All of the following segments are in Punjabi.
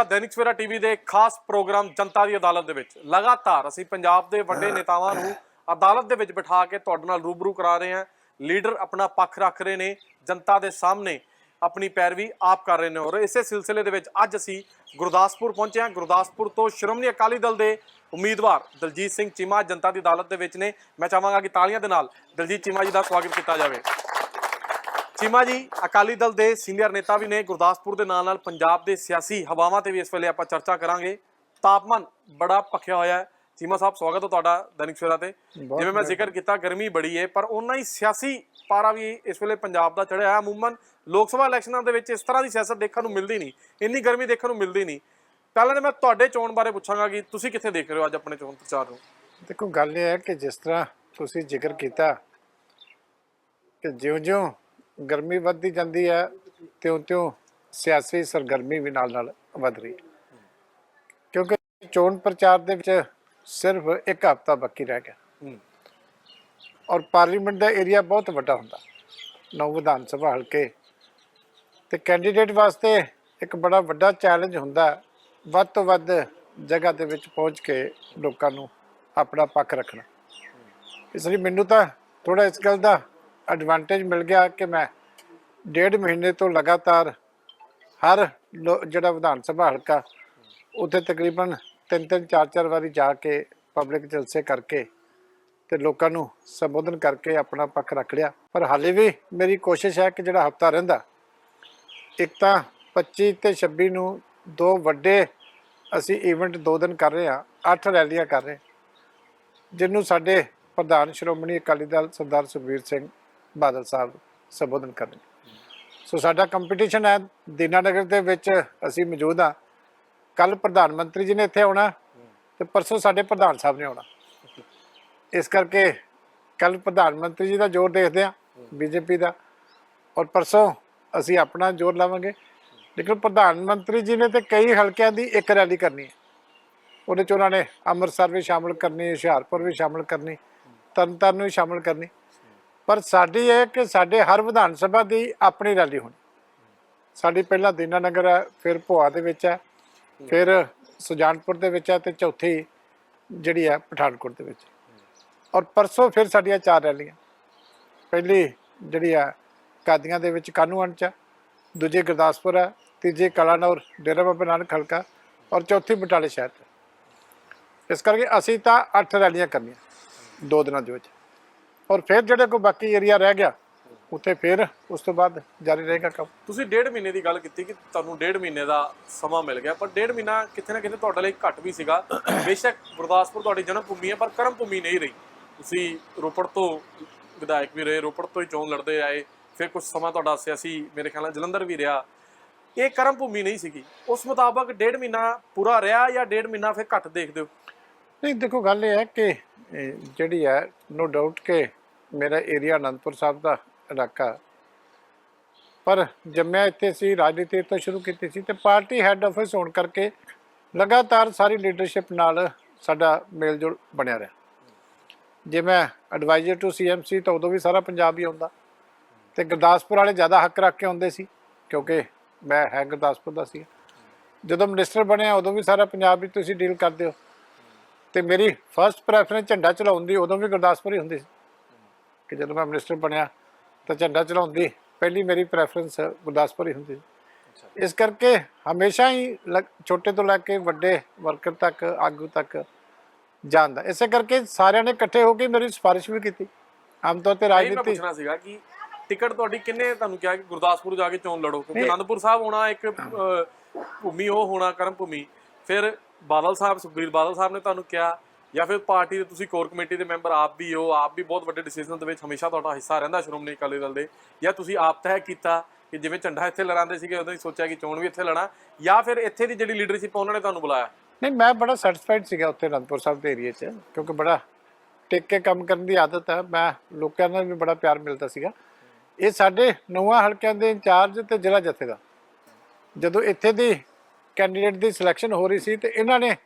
ਹੈ ਦੈਨਿਕ ਸਵੇਰਾ ਟੀਵੀ ਦੇ ਖਾਸ ਪ੍ਰੋਗਰਾਮ ਜਨਤਾ ਦੀ ਅਦਾਲਤ ਦੇ ਵਿੱਚ। ਲਗਾਤਾਰ ਅਸੀਂ ਪੰਜਾਬ ਦੇ ਵੱਡੇ ਨੇਤਾਵਾਂ ਨੂੰ ਅਦਾਲਤ ਦੇ ਵਿੱਚ ਬਿਠਾ ਕੇ ਤੁਹਾਡੇ ਨਾਲ ਰੂਬਰੂ ਕਰਾ ਰਹੇ ਹਾਂ। ਲੀਡਰ ਆਪਣਾ ਪੱਖ ਰੱਖ ਰਹੇ ਨੇ ਜਨਤਾ ਦੇ ਸਾਹਮਣੇ ਆਪਣੀ ਪੈਰਵੀ ਆਪ ਕਰ ਰਹੇ ਨੇ ਔਰ ਇਸੇ ਸਿਲਸਿਲੇ ਦੇ ਵਿੱਚ ਅੱਜ ਅਸੀਂ ਗੁਰਦਾਸਪੁਰ ਪਹੁੰਚੇ ਹਾਂ। ਗੁਰਦਾਸਪੁਰ ਤੋਂ ਸ਼੍ਰੋਮਣੀ ਅਕਾਲੀ ਦਲ ਦੇ ਉਮੀਦਵਾਰ ਦਲਜੀਤ ਸਿੰਘ ਚੀਮਾ ਜਨਤਾ ਦੀ ਅਦਾਲਤ ਦੇ ਵਿੱਚ ਨੇ। ਮੈਂ ਚਾਹਾਂਗਾ ਕਿ ਤਾਲੀਆਂ ਦੇ ਨਾਲ ਦਲਜੀਤ ਚੀਮਾ ਜੀ ਦਾ ਸਵਾਗਤ ਕੀਤਾ ਜਾਵੇ। ਚੀਮਾ ਜੀ ਅਕਾਲੀ ਦਲ ਦੇ ਸੀਨੀਅਰ ਨੇਤਾ ਵੀ ਨੇ ਗੁਰਦਾਸਪੁਰ ਦੇ ਨਾਲ ਨਾਲ ਪੰਜਾਬ ਦੇ ਸਿਆਸੀ ਹਵਾਵਾਂ ਤੇ ਵੀ ਇਸ ਵੇਲੇ ਆਪਾਂ ਚਰਚਾ ਕਰਾਂਗੇ। ਤਾਪਮਾਨ ਬੜਾ ਭਖਿਆ ਹੋਇਆ ਹੈ। ਚੀਮਾ ਸਾਹਿਬ ਸਵਾਗਤ ਹੈ ਤੁਹਾਡਾ ਦੈਨਿਕ ਸਵੇਰਾ ਤੇ। ਜਿਵੇਂ ਮੈਂ ਜ਼ਿਕਰ ਕੀਤਾ ਗਰਮੀ ਬੜੀ ਹੈ ਪਰ ਉਹਨਾਂ ਹੀ ਸਿਆਸੀ ਪਾਰਾ ਵੀ ਇਸ ਵੇਲੇ ਪੰਜਾਬ ਦਾ ਚੜਿਆ ਹੈ। ਅਮੂਮਨ ਲੋਕ ਸਭਾ ਇਲੈਕਸ਼ਨਾਂ ਦੇ ਵਿੱਚ ਇਸ ਤਰ੍ਹਾਂ ਦੀ ਸਿਆਸਤ ਦੇਖਣ ਨੂੰ ਮਿਲਦੀ ਨਹੀਂ। ਇੰਨੀ ਗਰਮੀ ਦੇਖਣ ਨੂੰ ਮਿਲਦੀ ਨਹੀਂ। ਪਹਿਲਾਂ ਤਾਂ ਮੈਂ ਤੁਹਾਡੇ ਚੋਣ ਬਾਰੇ ਪੁੱਛਾਂਗਾ ਕਿ ਤੁਸੀਂ ਕਿੱਥੇ ਦੇਖ ਰਹੇ ਹੋ ਅੱਜ ਆਪਣੇ ਚੋਣ ਪ੍ਰਚਾਰ ਨੂੰ? ਦੇਖੋ ਗੱਲ ਇਹ ਹੈ ਕਿ ਜਿਸ ਤਰ੍ਹਾਂ ਤੁਸੀਂ ਜ਼ਿਕਰ ਕੀਤਾ ਕਿ ਜਿਉਂ-ਜਿਉਂ ਗਰਮੀ ਵੱਧਦੀ ਜਾਂਦੀ ਹੈ ਤਿਉਂ-ਤਿਉਂ ਸਿਆਸੀ ਸਰਗਰਮੀ ਵੀ ਨਾਲ-ਨਾਲ ਵੱਧ ਰਹੀ ਹੈ। ਕਿਉਂਕਿ ਚੋਣ ਪ੍ਰਚਾਰ ਦੇ ਵਿੱਚ ਸਿਰਫ ਇੱਕ ਹਫ਼ਤਾ ਬਾਕੀ ਰਹਿ ਗਿਆ। ਔਰ ਪਾਰਲੀਮੈਂਟ ਦਾ ਏਰੀਆ ਬਹੁਤ ਵੱਡਾ ਹੁੰਦਾ। ਨੌ ਵਿਧਾਨ ਸਭਾ ਹਲਕੇ। ਤੇ ਕੈਂਡੀਡੇਟ ਵਾਸਤੇ ਇੱਕ ਬੜਾ ਵੱਡਾ ਚੈਲੰਜ ਹੁੰਦਾ ਵੱਧ ਤੋਂ ਵੱਧ ਜਗ੍ਹਾ ਦੇ ਵਿੱਚ ਪਹੁੰਚ ਕੇ ਲੋਕਾਂ ਨੂੰ ਆਪਣਾ ਪੱਖ ਰੱਖਣਾ। ਇਸ ਲਈ ਮੈਨੂੰ ਤਾਂ ਥੋੜਾ ਇਸ ਗੱਲ ਦਾ ਐਡਵਾਂਟੇਜ ਮਿਲ ਗਿਆ ਕਿ ਮੈਂ ਡੇਢ ਮਹੀਨੇ ਤੋਂ ਲਗਾਤਾਰ ਹਰ ਲੋ- ਜਿਹੜਾ ਵਿਧਾਨ ਸਭਾ ਹਲਕਾ, ਉੱਥੇ ਤਕਰੀਬਨ ਤਿੰਨ ਤਿੰਨ, ਚਾਰ ਚਾਰ ਵਾਰੀ ਜਾ ਕੇ ਪਬਲਿਕ ਜਲਸੇ ਕਰਕੇ ਤੇ ਲੋਕਾਂ ਨੂੰ ਸੰਬੋਧਨ ਕਰਕੇ ਆਪਣਾ ਪੱਖ ਰੱਖ ਲਿਆ। ਪਰ ਹਾਲੇ ਵੀ ਮੇਰੀ ਕੋਸ਼ਿਸ਼ ਹੈ ਕਿ ਜਿਹੜਾ ਹਫਤਾ ਰਹਿੰਦਾ, ਇੱਕ ਤਾਂ 25 ਤੇ 26 ਨੂੰ ਦੋ ਵੱਡੇ ਅਸੀਂ ਇਵੈਂਟ ਦੋ ਦਿਨ ਕਰ ਰਹੇ ਹਾਂ, ਅੱਠ ਰੈਲੀਆਂ ਕਰ ਰਹੇ ਜਿਹਨੂੰ ਸਾਡੇ ਪ੍ਰਧਾਨ ਸ਼੍ਰੋਮਣੀ ਅਕਾਲੀ ਦਲ ਸਰਦਾਰ ਸੁਖਬੀਰ ਸਿੰਘ ਬਾਦਲ ਸਾਹਿਬ ਸੰਬੋਧਨ ਕਰਨਗੇ। ਸੋ ਸਾਡਾ ਕੰਪੀਟੀਸ਼ਨ ਹੈ, ਦੀਨਾਨਗਰ ਦੇ ਵਿੱਚ ਅਸੀਂ ਮੌਜੂਦ ਹਾਂ। ਕੱਲ ਪ੍ਰਧਾਨ ਮੰਤਰੀ ਜੀ ਨੇ ਇੱਥੇ ਆਉਣਾ ਤੇ ਪਰਸੋਂ ਸਾਡੇ ਪ੍ਰਧਾਨ ਸਾਹਿਬ ਨੇ ਆਉਣਾ। ਇਸ ਕਰਕੇ ਕੱਲ ਪ੍ਰਧਾਨ ਮੰਤਰੀ ਜੀ ਦਾ ਜ਼ੋਰ ਦੇਖਦੇ ਹਾਂ, ਬੀਜੇਪੀ ਦਾ। ਔਰ ਪਰਸੋਂ ਅਸੀਂ ਆਪਣਾ ਜ਼ੋਰ ਲਾਵਾਂਗੇ। ਲੇਕਿਨ ਪ੍ਰਧਾਨ ਮੰਤਰੀ ਜੀ ਨੇ ਤੇ ਕਈ ਹਲਕਿਆਂ ਦੀ ਇੱਕ ਰੈਲੀ ਕਰਨੀ ਹੈ। ਉਹਦੇ ਚ ਉਹਨਾਂ ਨੇ ਅੰਮ੍ਰਿਤਸਰ ਵੀ ਸ਼ਾਮਲ ਕਰਨੀ, ਹੁਸ਼ਿਆਰਪੁਰ ਵੀ ਸ਼ਾਮਲ ਕਰਨੀ, ਤਰਨਤਾਰਨ ਵੀ ਸ਼ਾਮਲ ਕਰਨੀ। ਪਰ ਸਾਡੀ ਇਹ ਕਿ ਸਾਡੇ ਹਰ ਵਿਧਾਨ ਸਭਾ ਦੀ ਆਪਣੀ ਰੈਲੀ ਹੋਣੀ। ਸਾਡੀ ਪਹਿਲਾਂ ਦੀਨਾਨਗਰ ਹੈ ਫਿਰ ਭੋਆ ਦੇ ਵਿੱਚ ਹੈ ਫਿਰ ਸੁਜਾਨਪੁਰ ਦੇ ਵਿੱਚ ਹੈ ਤੇ ਚੌਥੀ ਜਿਹੜੀ ਹੈ ਪਠਾਨਕੋਟ ਦੇ ਵਿੱਚ। ਔਰ ਪਰਸੋਂ ਫਿਰ ਸਾਡੀਆਂ ਚਾਰ ਰੈਲੀਆਂ। ਪਹਿਲੀ ਜਿਹੜੀ ਆ ਕਾਦੀਆਂ ਦੇ ਵਿੱਚ ਕਾਨੂੰਨ ਚ ਹੈ, ਦੂਜੀ ਗੁਰਦਾਸਪੁਰ ਹੈ ਤੀਜੀ ਕਲਾਨੌਰ ਡੇਰਾ ਬਾਬਾ ਨਾਨਕ ਹਲਕਾ ਔਰ ਚੌਥੀ ਬਟਾਲੇ ਸ਼ਹਿਰ। 'ਚ ਇਸ ਕਰਕੇ ਅਸੀਂ ਤਾਂ ਅੱਠ ਰੈਲੀਆਂ ਕਰਨੀਆਂ ਦੋ ਦਿਨਾਂ ਦੇ ਵਿੱਚ। ਔਰ ਫਿਰ ਜਿਹੜੇ ਕੋਈ ਬਾਕੀ ਏਰੀਆ ਰਹਿ ਗਿਆ ਉੱਥੇ ਫਿਰ ਉਸ ਤੋਂ ਬਾਅਦ ਜਾਰੀ ਰਹੇਗਾ ਕੰਮ। ਤੁਸੀਂ ਡੇਢ ਮਹੀਨੇ ਦੀ ਗੱਲ ਕੀਤੀ ਕਿ ਤੁਹਾਨੂੰ ਡੇਢ ਮਹੀਨੇ ਦਾ ਸਮਾਂ ਮਿਲ ਗਿਆ ਪਰ ਡੇਢ ਮਹੀਨਾ ਕਿਤੇ ਨਾ ਕਿਤੇ ਤੁਹਾਡੇ ਲਈ ਘੱਟ ਵੀ ਸੀਗਾ। ਬੇਸ਼ੱਕ ਗੁਰਦਾਸਪੁਰ ਤੁਹਾਡੀ ਜਨਮ ਭੂਮੀ ਹੈ ਪਰ ਕਰਮ ਭੂਮੀ ਨਹੀਂ ਰਹੀ। ਤੁਸੀਂ ਰੋਪੜ ਤੋਂ ਵਿਧਾਇਕ ਵੀ ਰਹੇ ਰੋਪੜ ਤੋਂ ਹੀ ਚੋਣ ਲੜਦੇ ਆਏ ਫਿਰ ਕੁਝ ਸਮਾਂ ਤੁਹਾਡਾ ਸਿਆਸੀ ਮੇਰੇ ਖਿਆਲ ਨਾਲ ਜਲੰਧਰ ਵੀ ਰਿਹਾ। ਇਹ ਕਰਮ ਭੂਮੀ ਨਹੀਂ ਸੀਗੀ। ਉਸ ਮੁਤਾਬਕ ਡੇਢ ਮਹੀਨਾ ਪੂਰਾ ਰਿਹਾ ਜਾਂ ਡੇਢ ਮਹੀਨਾ ਫਿਰ ਘੱਟ ਦੇਖਦੇ ਹੋ? ਨਹੀਂ ਦੇਖੋ ਗੱਲ ਇਹ ਹੈ ਕਿ ਜਿਹੜੀ ਹੈ ਨੋ ਡਾਊਟ ਕਿ ਮੇਰਾ ਏਰੀਆ ਅਨੰਦਪੁਰ ਸਾਹਿਬ ਦਾ ਇਲਾਕਾ। ਪਰ ਜੰਮਿਆ ਇੱਥੇ ਸੀ, ਰਾਜਨੀਤੀ ਤੋਂ ਸ਼ੁਰੂ ਕੀਤੀ ਸੀ ਤੇ ਪਾਰਟੀ ਹੈੱਡ ਆਫਿਸ ਹੋਣ ਕਰਕੇ ਲਗਾਤਾਰ ਸਾਰੀ ਲੀਡਰਸ਼ਿਪ ਨਾਲ ਸਾਡਾ ਮੇਲਜੋਲ ਬਣਿਆ ਰਿਹਾ। ਜੇ ਮੈਂ ਐਡਵਾਈਜ਼ਰ ਟੂ ਸੀਐਮਸੀ ਤਾਂ ਉਦੋਂ ਵੀ ਸਾਰਾ ਪੰਜਾਬ ਹੀ ਆਉਂਦਾ ਤੇ ਗੁਰਦਾਸਪੁਰ ਵਾਲੇ ਜ਼ਿਆਦਾ ਹੱਕ ਰੱਖ ਕੇ ਆਉਂਦੇ ਸੀ ਕਿਉਂਕਿ ਮੈਂ ਹੈ ਗੁਰਦਾਸਪੁਰ ਦਾ ਸੀ। ਜਦੋਂ ਮਿਨਿਸਟਰ ਬਣਿਆ ਉਦੋਂ ਵੀ ਸਾਰਾ ਪੰਜਾਬ ਹੀ ਤੁਸੀਂ ਡੀਲ ਕਰਦੇ ਹੋ ਤੇ ਮੇਰੀ ਫਰਸਟ ਪ੍ਰੈਫਰੈਂਸ ਝੰਡਾ ਚਲਾਉਣ ਦੀ ਉਦੋਂ ਵੀ ਗੁਰਦਾਸਪੁਰ ਹੀ ਹੁੰਦੀ ਸੀ। ਕਿ ਜਦੋਂ ਮੈਂ ਮਿਨਿਸਟਰ ਬਣਿਆ ਤਾਂ ਝੰਡਾ ਚਲਾਉਣ ਦੀ ਪਹਿਲੀ ਮੇਰੀ ਪ੍ਰੈਫਰੈਂਸ ਗੁਰਦਾਸਪੁਰ ਹੀ ਹੁੰਦੀ ਇਸ ਕਰਕੇ ਹਮੇਸ਼ਾ ਹੀ ਛੋਟੇ ਤੋਂ ਲੈ ਕੇ ਵੱਡੇ ਵਰਕਰ ਤੱਕ ਆਗੂ ਤੱਕ ਜਾਂਦਾ ਇਸੇ ਕਰਕੇ ਸਾਰਿਆਂ ਨੇ ਇਕੱਠੇ ਹੋ ਕੇ ਮੇਰੀ ਸਿਫਾਰਿਸ਼ ਵੀ ਕੀਤੀ। ਆਮ ਤੌਰ ਤੇ ਮੈਂ ਰਾਜਨੀਤੀ ਪੁੱਛਣਾ ਸੀਗਾ ਕਿ ਟਿਕਟ ਤੁਹਾਡੀ ਕਿੰਨੇ ਤੁਹਾਨੂੰ ਕਿਹਾ ਕਿ ਗੁਰਦਾਸਪੁਰ ਜਾ ਕੇ ਚੋਣ ਲੜੋ ਕਿਉਂਕਿ। ਅਨੰਦਪੁਰ ਸਾਹਿਬ ਹੋਣਾ ਇੱਕ ਭੂਮੀ ਉਹ ਹੋਣਾ ਕਰਮ ਭੂਮੀ। ਫਿਰ ਬਾਦਲ ਸਾਹਿਬ ਸੁਖਬੀਰ ਬਾਦਲ ਸਾਹਿਬ ਨੇ ਤੁਹਾਨੂੰ ਕਿਹਾ ਜਾਂ ਫਿਰ ਪਾਰਟੀ ਦੇ ਤੁਸੀਂ ਕੋਰ ਕਮੇਟੀ ਦੇ ਮੈਂਬਰ ਆਪ ਵੀ ਹੋ, ਆਪ ਵੀ ਬਹੁਤ ਵੱਡੇ ਡਿਸੀਜਨ ਦੇ ਵਿੱਚ ਹਮੇਸ਼ਾ ਤੁਹਾਡਾ ਹਿੱਸਾ ਰਹਿੰਦਾ ਸ਼੍ਰੋਮਣੀ ਅਕਾਲੀ ਦਲ ਦੇ। ਜਾਂ ਤੁਸੀਂ ਆਪ ਤੈਅ ਕੀਤਾ ਕਿ ਜਿਵੇਂ ਝੰਡਾ ਇੱਥੇ ਲੜਾਉਂਦੇ ਸੀਗੇ, ਉਦੋਂ ਹੀ ਸੋਚਿਆ ਕਿ ਚੋਣ ਵੀ ਇੱਥੇ ਲੜਾਂ, ਜਾਂ ਫਿਰ ਇੱਥੇ ਦੀ ਜਿਹੜੀ ਲੀਡਰਸ਼ਿਪ ਉਹਨਾਂ ਨੇ ਤੁਹਾਨੂੰ ਬੁਲਾਇਆ? ਨਹੀਂ, ਮੈਂ ਬੜਾ ਸੈਟੀਸਫਾਈਡ ਸੀਗਾ ਉੱਥੇ ਅਨੰਦਪੁਰ ਸਾਹਿਬ ਦੇ ਏਰੀਆ 'ਚ, ਕਿਉਂਕਿ ਬੜਾ ਟਿਕ ਕੇ ਕੰਮ ਕਰਨ ਦੀ ਆਦਤ ਹੈ। ਮੈਂ ਲੋਕਾਂ ਨਾਲ ਵੀ ਬੜਾ ਪਿਆਰ ਮਿਲਦਾ ਸੀਗਾ। ਇਹ ਸਾਡੇ ਨਵਾਂ ਹਲਕਿਆਂ ਦੇ ਇੰਚਾਰਜ ਤੇ ਜ਼ਿਲ੍ਹਾ ਜਥੇਦਾਰ। ਜਦੋਂ ਇੱਥੇ ਦੀ ਕੈਂਡੀਡੇਟ ਦੀ ਸਿਲੈਕਸ਼ਨ ਹੋ ਰਹੀ ਸੀ ਤੇ ਇਹਨਾਂ ਨੇ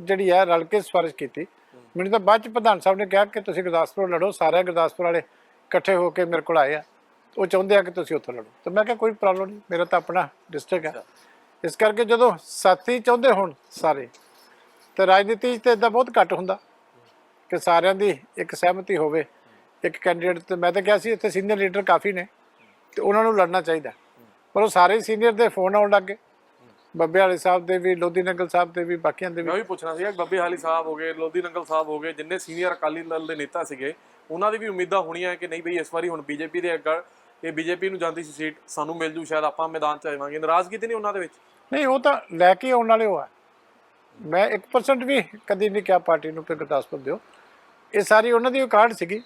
ਜਿਹੜੀ ਹੈ ਰਲ ਕੇ ਸਿਫਾਰਿਸ਼ ਕੀਤੀ। ਮੈਨੂੰ ਤਾਂ ਬਾਅਦ ਚ ਪ੍ਰਧਾਨ ਸਾਹਿਬ ਨੇ ਕਿਹਾ ਕਿ ਤੁਸੀਂ ਗੁਰਦਾਸਪੁਰ ਲੜੋ ਸਾਰੇ ਗੁਰਦਾਸਪੁਰ ਵਾਲੇ ਇਕੱਠੇ ਹੋ ਕੇ ਮੇਰੇ ਕੋਲ ਆਏ ਆ। ਉਹ ਚਾਹੁੰਦੇ ਆ ਕਿ ਤੁਸੀਂ ਉੱਥੋਂ ਲੜੋ। ਤਾਂ ਮੈਂ ਕਿਹਾ ਕੋਈ ਪ੍ਰੋਬਲਮ ਨਹੀਂ ਮੇਰਾ ਤਾਂ ਆਪਣਾ ਡਿਸਟ੍ਰਿਕਟ ਹੈ ਇਸ ਕਰਕੇ ਜਦੋਂ ਸਾਥੀ ਚਾਹੁੰਦੇ ਹੋਣ ਸਾਰੇ ਤੇ ਰਾਜਨੀਤੀ 'ਚ ਤੇ ਇਦਾਂ ਬਹੁਤ ਘੱਟ ਹੁੰਦਾ ਕਿ ਸਾਰਿਆਂ ਦੀ ਇੱਕ ਸਹਿਮਤੀ ਹੋਵੇ। ਇੱਕ ਕੈਂਡੀਡੇਟ ਤੇ ਮੈਂ ਤਾਂ ਕਿਹਾ ਸੀ ਇੱਥੇ ਸੀਨੀਅਰ ਲੀਡਰ ਕਾਫੀ ਨੇ ਤੇ ਉਹਨਾਂ ਨੂੰ ਲੜਨਾ ਚਾਹੀਦਾ। ਪਰ ਉਹ ਸਾਰੇ ਸੀਨੀਅਰ ਦੇ ਫੋਨ ਆਉਣ ਲੱਗੇ ਬੱਬੇ ਵਾਲੇ ਸਾਹਿਬ ਦੇ ਵੀ ਲੋਧੀ ਨਗਲ ਸਾਹਿਬ ਦੇ ਵੀ ਬਾਕੀਆਂ ਦੇ ਵੀ। ਮੈਂ ਵੀ ਪੁੱਛਣਾ ਸੀਗਾ ਬੱਬੇ ਹਾਲੀ ਸਾਹਿਬ ਹੋ ਗਏ ਲੋਧੀ ਨੰਗਲ ਸਾਹਿਬ ਹੋ ਗਏ ਜਿੰਨੇ ਸੀਨੀਅਰ ਅਕਾਲੀ ਦਲ ਦੇ ਨੇਤਾ ਸੀਗੇ ਉਹਨਾਂ ਦੀ ਵੀ ਉਮੀਦਾਂ ਹੋਣੀਆਂ ਕਿ ਨਹੀਂ ਬਈ ਇਸ ਵਾਰੀ ਹੁਣ ਬੀਜੇਪੀ ਦੇ ਅੱਗੇ ਇਹ ਬੀਜੇਪੀ ਨੂੰ ਜਾਂਦੀ ਸੀ ਸੀਟ ਸਾਨੂੰ ਮਿਲ ਜੂ ਸ਼ਾਇਦ ਆਪਾਂ ਮੈਦਾਨ ਚ ਆਵਾਂਗੇ ਨਾਰਾਜ਼ਗੀ ਤੇ ਨਹੀਂ ਉਹਨਾਂ ਦੇ ਵਿੱਚ? ਨਹੀਂ ਉਹ ਤਾਂ ਲੈ ਕੇ ਆਉਣ ਵਾਲੇ ਹੋ ਆ। ਮੈਂ 1% ਵੀ ਕਦੀ ਨਹੀਂ ਕਿਹਾ ਪਾਰਟੀ ਨੂੰ ਕਿ ਗੁਰਦਾਸਪੁਰ ਦਿਓ। ਇਹ ਸਾਰੀ ਉਹਨਾਂ ਦੀ ਕਾਰਡ ਸੀਗੀ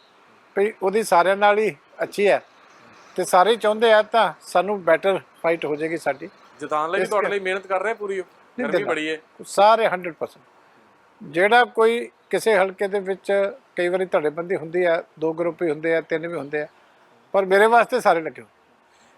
ਵੀ ਉਹਦੀ ਸਾਰਿਆਂ ਨਾਲ ਹੀ ਅੱਛੀ ਹੈ। ਤੇ ਸਾਰੇ ਚਾਹੁੰਦੇ ਆ ਤਾਂ ਸਾਨੂੰ ਬੈਟਰ ਫਾਈਟ ਹੋ ਜਾਏਗੀ ਸਾਡੀ। ਜਿਤਾਉਣ ਲਈ ਵੀ ਤੁਹਾਡੇ ਲਈ ਮਿਹਨਤ ਕਰ ਰਹੇ ਪੂਰੀ। ਗਰਮੀ। ਬੜੀ ਹੈ ਸਾਰੇ 100% ਜਿਹੜਾ ਕੋਈ ਕਿਸੇ ਹਲਕੇ ਦੇ ਵਿੱਚ ਕਈ ਵਾਰੀ ਧੜੇਬੰਦੀ ਹੁੰਦੀ ਆ ਦੋ ਗਰੁੱਪ ਹੀ ਹੁੰਦੇ ਆ ਤਿੰਨ ਵੀ ਹੁੰਦੇ ਆ ਪਰ ਮੇਰੇ ਵਾਸਤੇ ਸਾਰੇ ਲੱਗੇ।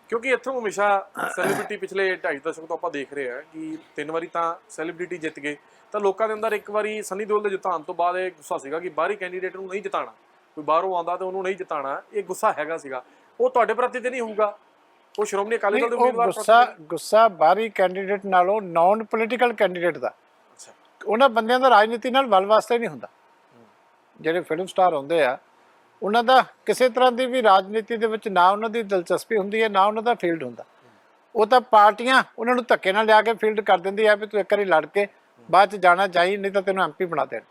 ਕਿਉਂਕਿ ਇੱਥੋਂ ਹਮੇਸ਼ਾ ਸੈਲੀਬ੍ਰਿਟੀ ਪਿਛਲੇ 2.5 ਦਸ਼ਕ ਤੋਂ ਆਪਾਂ ਦੇਖ ਰਹੇ ਹਾਂ ਕਿ ਤਿੰਨ ਵਾਰੀ ਤਾਂ ਸੈਲੀਬ੍ਰਿਟੀ ਜਿੱਤ ਗਏ। ਤਾਂ ਲੋਕਾਂ ਦੇ ਅੰਦਰ ਇੱਕ ਵਾਰੀ ਸਨੀ ਦਿਓਲ ਦੇ ਜਿਤਾਉਣ ਤੋਂ ਬਾਅਦ ਇਹ ਗੁੱਸਾ ਸੀਗਾ ਕਿ ਬਾਹਰੀ ਕੈਂਡੀਡੇਟ ਨੂੰ ਨਹੀਂ ਜਿਤਾਣਾ। ਕੋਈ ਬਾਹਰੋਂ ਆਉਂਦਾ ਤੇ ਉਹਨੂੰ ਨਹੀਂ ਜਿਤਾਣਾ। ਇਹ ਗੁੱਸਾ ਹੈਗਾ ਸੀਗਾ। ਉਹ ਤੁਹਾਡੇ ਪ੍ਰਤੀ ਤੇ ਨਹੀਂ ਹੋਊਗਾ। ਉਹ ਸ਼੍ਰੋਮਣੀ ਅਕਾਲੀ ਦਲ ਦੇ ਉਮੀਦਵਾਰ ਗੁੱਸਾ ਗੁੱਸਾ ਬਾਹਰੀ ਕੈਂਡੀਡੇਟ ਨਾਲੋਂ ਨਾਨ ਪੋਲੀਟੀਕਲ ਕੈਂਡੀਡੇਟ ਦਾ। ਉਹਨਾਂ ਬੰਦਿਆਂ ਦਾ ਰਾਜਨੀਤੀ ਨਾਲ ਵੱਲ ਵਾਸਤਾ ਨਹੀਂ ਹੁੰਦਾ। ਜਿਹੜੇ ਫਿਲਮ ਸਟਾਰ ਹੁੰਦੇ ਆ ਉਹਨਾਂ ਦਾ ਕਿਸੇ ਤਰ੍ਹਾਂ ਦੀ ਵੀ ਰਾਜਨੀਤੀ ਦੇ ਵਿੱਚ ਨਾ ਉਹਨਾਂ ਦੀ ਦਿਲਚਸਪੀ ਹੁੰਦੀ ਹੈ ਨਾ ਉਹਨਾਂ ਦਾ ਫੀਲਡ ਹੁੰਦਾ। ਉਹ ਤਾਂ ਪਾਰਟੀਆਂ ਉਹਨਾਂ ਨੂੰ ਧੱਕੇ ਨਾਲ ਲਿਆ ਕੇ ਫੀਲਡ ਕਰ ਦਿੰਦੀ ਆ ਵੀ ਤੂੰ ਇੱਕ ਵਾਰੀ ਲੜ ਕੇ ਬਾਅਦ ਚ ਜਾਣਾ ਚਾਹੀ ਨਹੀਂ ਤਾਂ ਤੈਨੂੰ ਐਮਪੀ ਬਣਾ ਦੇਣ।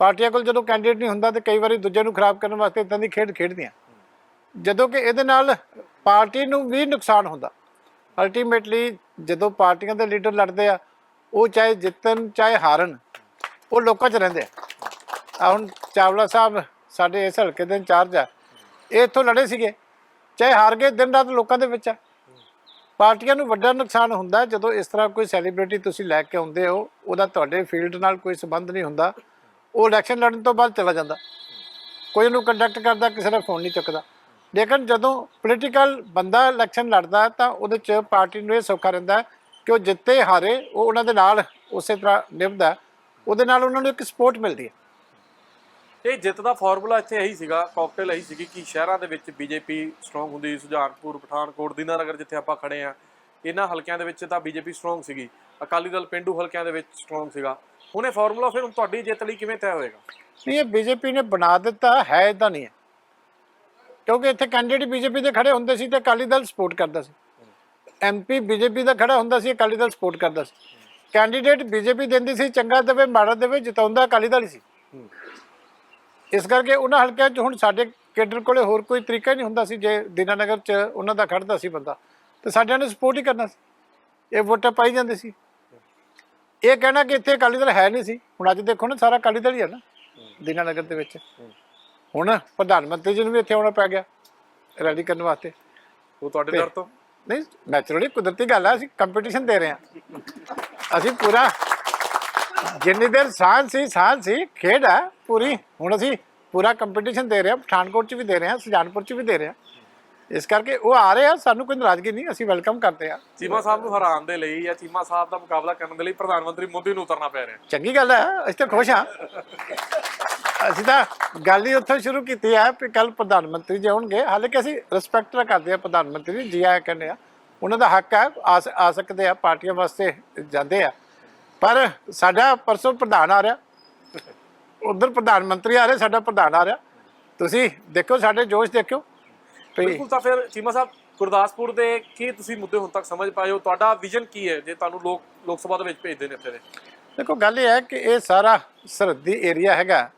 ਪਾਰਟੀਆਂ ਕੋਲ ਜਦੋਂ ਕੈਂਡੀਡੇਟ ਨਹੀਂ ਹੁੰਦਾ ਤੇ ਕਈ ਵਾਰੀ ਦੂਜਿਆਂ ਨੂੰ ਖਰਾਬ ਕਰਨ ਵਾਸਤੇ ਇਦਾਂ ਦੀ ਖੇਡ ਖੇਡਦੀਆਂ। ਜਦੋਂ ਕਿ ਇਹਦੇ ਨਾਲ ਪਾਰਟੀ ਨੂੰ ਵੀ ਨੁਕਸਾਨ ਹੁੰਦਾ। ਅਲਟੀਮੇਟਲੀ ਜਦੋਂ ਪਾਰਟੀਆਂ ਦੇ ਲੀਡਰ ਲੜਦੇ ਆ, ਉਹ ਚਾਹੇ ਜਿੱਤਣ ਚਾਹੇ ਹਾਰਨ, ਉਹ ਲੋਕਾਂ 'ਚ ਰਹਿੰਦੇ ਆ। ਹੁਣ ਚਾਵਲਾ ਸਾਹਿਬ ਸਾਡੇ ਇਸ ਹਲਕੇ ਦੇ ਇੰਚਾਰਜ ਆ, ਇਹ ਇੱਥੋਂ ਲੜੇ ਸੀਗੇ। ਚਾਹੇ ਹਾਰ ਗਏ, ਦਿਨ ਰਾਤ ਲੋਕਾਂ ਦੇ ਵਿੱਚ ਆ। ਪਾਰਟੀਆਂ ਨੂੰ ਵੱਡਾ ਨੁਕਸਾਨ ਹੁੰਦਾ ਜਦੋਂ ਇਸ ਤਰ੍ਹਾਂ ਕੋਈ ਸੈਲੀਬ੍ਰਿਟੀ ਤੁਸੀਂ ਲੈ ਕੇ ਆਉਂਦੇ ਹੋ, ਉਹਦਾ ਤੁਹਾਡੇ ਫੀਲਡ ਨਾਲ ਕੋਈ ਸੰਬੰਧ ਨਹੀਂ ਹੁੰਦਾ। ਉਹ ਇਲੈਕਸ਼ਨ ਲੜਨ ਤੋਂ ਬਾਅਦ ਚਲਾ ਜਾਂਦਾ। ਕੋਈ ਉਹਨੂੰ ਕੰਡਕਟ ਕਰਦਾ, ਕਿਸੇ ਦਾ ਫੋਨ ਨਹੀਂ ਚੁੱਕਦਾ। ਲੇਕਿਨ ਜਦੋਂ ਪੋਲੀਟੀਕਲ ਬੰਦਾ ਇਲੈਕਸ਼ਨ ਲੜਦਾ ਤਾਂ ਉਹਦੇ ਚ ਪਾਰਟੀ ਨੂੰ ਇਹ ਸੌਖਾ ਰਹਿੰਦਾ ਕਿ ਉਹ ਜਿੱਤੇ ਹਾਰੇ ਉਹ ਉਹਨਾਂ ਦੇ ਨਾਲ ਉਸੇ ਤਰ੍ਹਾਂ ਨਿਭਦਾ ਉਹਦੇ ਨਾਲ ਉਹਨਾਂ ਨੂੰ ਇੱਕ ਸਪੋਰਟ ਮਿਲਦੀ ਹੈ। ਇਹ ਜਿੱਤ ਦਾ ਫਾਰਮੂਲਾ ਇੱਥੇ ਇਹੀ ਸੀਗਾ ਕਾਕਟੇਲ ਇਹੀ ਸੀਗੀ ਕਿ ਸ਼ਹਿਰਾਂ ਦੇ ਵਿੱਚ ਬੀਜੇਪੀ ਸਟਰੋਂਗ ਹੁੰਦੀ ਸੁਜਾਨਪੁਰ ਪਠਾਨਕੋਟ ਦੀਨਾਨਗਰ ਜਿੱਥੇ ਆਪਾਂ ਖੜੇ ਆ ਇਹਨਾਂ ਹਲਕਿਆਂ ਦੇ ਵਿੱਚ ਤਾਂ ਬੀਜੇਪੀ ਸਟਰੋਂਗ ਸੀਗੀ ਅਕਾਲੀ ਦਲ ਪਿੰਡੂ ਹਲਕਿਆਂ ਦੇ ਵਿੱਚ ਸਟਰੋਂਗ ਸੀਗਾ। ਹੁਣ ਇਹ ਫਾਰਮੂਲਾ ਫਿਰ ਤੁਹਾਡੀ ਜਿੱਤ ਲਈ ਕਿਵੇਂ ਤੈਅ ਹੋਏਗਾ? ਨਹੀਂ ਇਹ ਬੀਜੇਪੀ ਨੇ ਬਣਾ ਦਿੱਤਾ ਹੈ ਇਦਾਂ ਨਹੀਂ ਹੈ। ਕਿਉਂਕਿ ਇੱਥੇ ਕੈਂਡੀਡੇਟ ਬੀਜੇਪੀ ਦੇ ਖੜੇ ਹੁੰਦੇ ਸੀ ਤੇ ਅਕਾਲੀ ਦਲ ਸਪੋਰਟ ਕਰਦਾ ਸੀ। ਐਮਪੀ ਬੀਜੇਪੀ ਦਾ ਖੜਾ ਹੁੰਦਾ ਸੀ, ਅਕਾਲੀ ਦਲ ਸਪੋਰਟ ਕਰਦਾ ਸੀ। ਕੈਂਡੀਡੇਟ ਬੀਜੇਪੀ ਦਿੰਦੀ ਸੀ, ਚੰਗਾ ਦੇਵੇ, ਮਾੜਾ ਦੇਵੇ, ਜਿਤਾਉਂਦਾ ਅਕਾਲੀ ਦਲ ਹੀ ਸੀ। ਇਸ ਕਰਕੇ ਉਹਨਾਂ ਹਲਕਿਆਂ 'ਚ ਹੁਣ ਸਾਡੇ ਕੇਡਰ ਕੋਲੇ ਹੋਰ ਕੋਈ ਤਰੀਕਾ ਹੀ ਨਹੀਂ ਹੁੰਦਾ ਸੀ, ਜੇ ਦੀਨਾਨਗਰ 'ਚ ਉਹਨਾਂ ਦਾ ਖੜਦਾ ਸੀ ਬੰਦਾ, ਤੇ ਸਾਡਿਆਂ ਨੇ ਸਪੋਰਟ ਹੀ ਕਰਨਾ ਸੀ। ਇਹ ਵੋਟਾਂ ਪਾਈ ਜਾਂਦੇ ਸੀ। ਇਹ ਕਹਿਣਾ ਕਿ ਇੱਥੇ ਅਕਾਲੀ ਦਲ ਹੈ ਨਹੀਂ ਸੀ। ਹੁਣ ਅੱਜ ਦੇਖੋ ਨਾ, ਸਾਰਾ ਅਕਾਲੀ ਦਲ ਹੀ ਹੈ ਨਾ, ਦੀਨਾਨਗਰ ਦੇ ਵਿੱਚ। ਹੁਣ ਪ੍ਰਧਾਨ ਮੰਤਰੀ ਜੀ ਨੂੰ ਵੀ ਇੱਥੇ ਆਉਣਾ ਪੈ ਗਿਆ ਰੈਲੀ ਕਰਨ ਵਾਸਤੇ। ਉਹ ਤੁਹਾਡੇ ਦਰ ਤੋਂ? ਨਹੀਂ ਨੈਚੁਰਲੀ ਕੁਦਰਤੀ ਗੱਲ ਹੈ ਅਸੀਂ ਕੰਪੀਟੀਸ਼ਨ ਦੇ ਰਹੇ ਹਾਂ। ਅਸੀਂ ਪੂਰਾ ਜਿੰਨੀ ਦੇਰ ਸਾਂਝ ਸੀ ਸਾਂਝ ਸੀ ਖੇਡ ਹੈ ਪੂਰੀ। ਹੁਣ ਅਸੀਂ ਪੂਰਾ ਕੰਪੀਟੀਸ਼ਨ ਦੇ ਰਹੇ ਹਾਂ ਪਠਾਨਕੋਟ 'ਚ ਵੀ ਦੇ ਰਹੇ ਹਾਂ ਸੁਜਾਨਪੁਰ 'ਚ ਵੀ ਦੇ ਰਹੇ ਹਾਂ। ਇਸ ਕਰਕੇ ਉਹ ਆ ਰਹੇ ਆ ਸਾਨੂੰ ਕੋਈ ਨਾਰਾਜ਼ਗੀ ਨਹੀਂ ਅਸੀਂ ਵੈਲਕਮ ਕਰਦੇ ਹਾਂ। ਚੀਮਾ ਸਾਹਿਬ ਨੂੰ ਹਰਾਉਣ ਦੇ ਲਈ ਜਾਂ ਚੀਮਾ ਸਾਹਿਬ ਦਾ ਮੁਕਾਬਲਾ ਕਰਨ ਦੇ ਲਈ ਪ੍ਰਧਾਨ ਮੰਤਰੀ ਮੋਦੀ ਨੂੰ ਉਤਰਨਾ ਪੈ ਰਿਹਾ। ਚੰਗੀ ਗੱਲ ਹੈ ਅਸੀਂ ਤਾਂ ਖੁਸ਼ ਹਾਂ। ਅਸੀਂ ਤਾਂ ਗੱਲ ਹੀ ਉੱਥੋਂ ਸ਼ੁਰੂ ਕੀਤੀ ਹੈ ਕਿ ਕੱਲ ਪ੍ਰਧਾਨ ਮੰਤਰੀ ਜੀ ਆਉਣਗੇ ਹਾਲੇ ਕਿ ਅਸੀਂ ਰਿਸਪੈਕਟ ਕਰਦੇ ਆ ਪ੍ਰਧਾਨ ਮੰਤਰੀ ਜੀ ਜੀ ਆਇਆ ਕਹਿੰਦੇ ਆ। ਉਹਨਾਂ ਦਾ ਹੱਕ ਹੈ ਆ ਸਕਦੇ ਆ ਪਾਰਟੀਆਂ ਵਾਸਤੇ ਜਾਂਦੇ ਆ। ਪਰ ਸਾਡਾ ਪਰਸੋਂ ਪ੍ਰਧਾਨ ਆ ਰਿਹਾ ਉਧਰ ਪ੍ਰਧਾਨ ਮੰਤਰੀ ਆ ਰਹੇ ਸਾਡਾ ਪ੍ਰਧਾਨ ਆ ਰਿਹਾ। ਤੁਸੀਂ ਦੇਖੋ ਸਾਡੇ ਜੋਸ਼ ਦੇਖਿਓ। ਬਿਲਕੁਲ ਤਾਂ ਫਿਰ ਚੀਮਾ ਸਾਹਿਬ ਗੁਰਦਾਸਪੁਰ ਦੇ ਕੀ ਤੁਸੀਂ ਮੁੱਦੇ ਹੁਣ ਤੱਕ ਸਮਝ ਪਾਏ ਹੋ? ਤੁਹਾਡਾ ਵਿਜ਼ਨ ਕੀ ਹੈ ਜੇ ਤੁਹਾਨੂੰ ਲੋਕ ਲੋਕ ਸਭਾ ਦੇ ਵਿੱਚ ਭੇਜਦੇ ਨੇ ਇੱਥੇ ਦੇ? ਦੇਖੋ ਗੱਲ ਇਹ ਹੈ ਕਿ ਇਹ ਸਾਰਾ ਸਰਹੱਦੀ ਏਰੀਆ ਹੈਗਾ।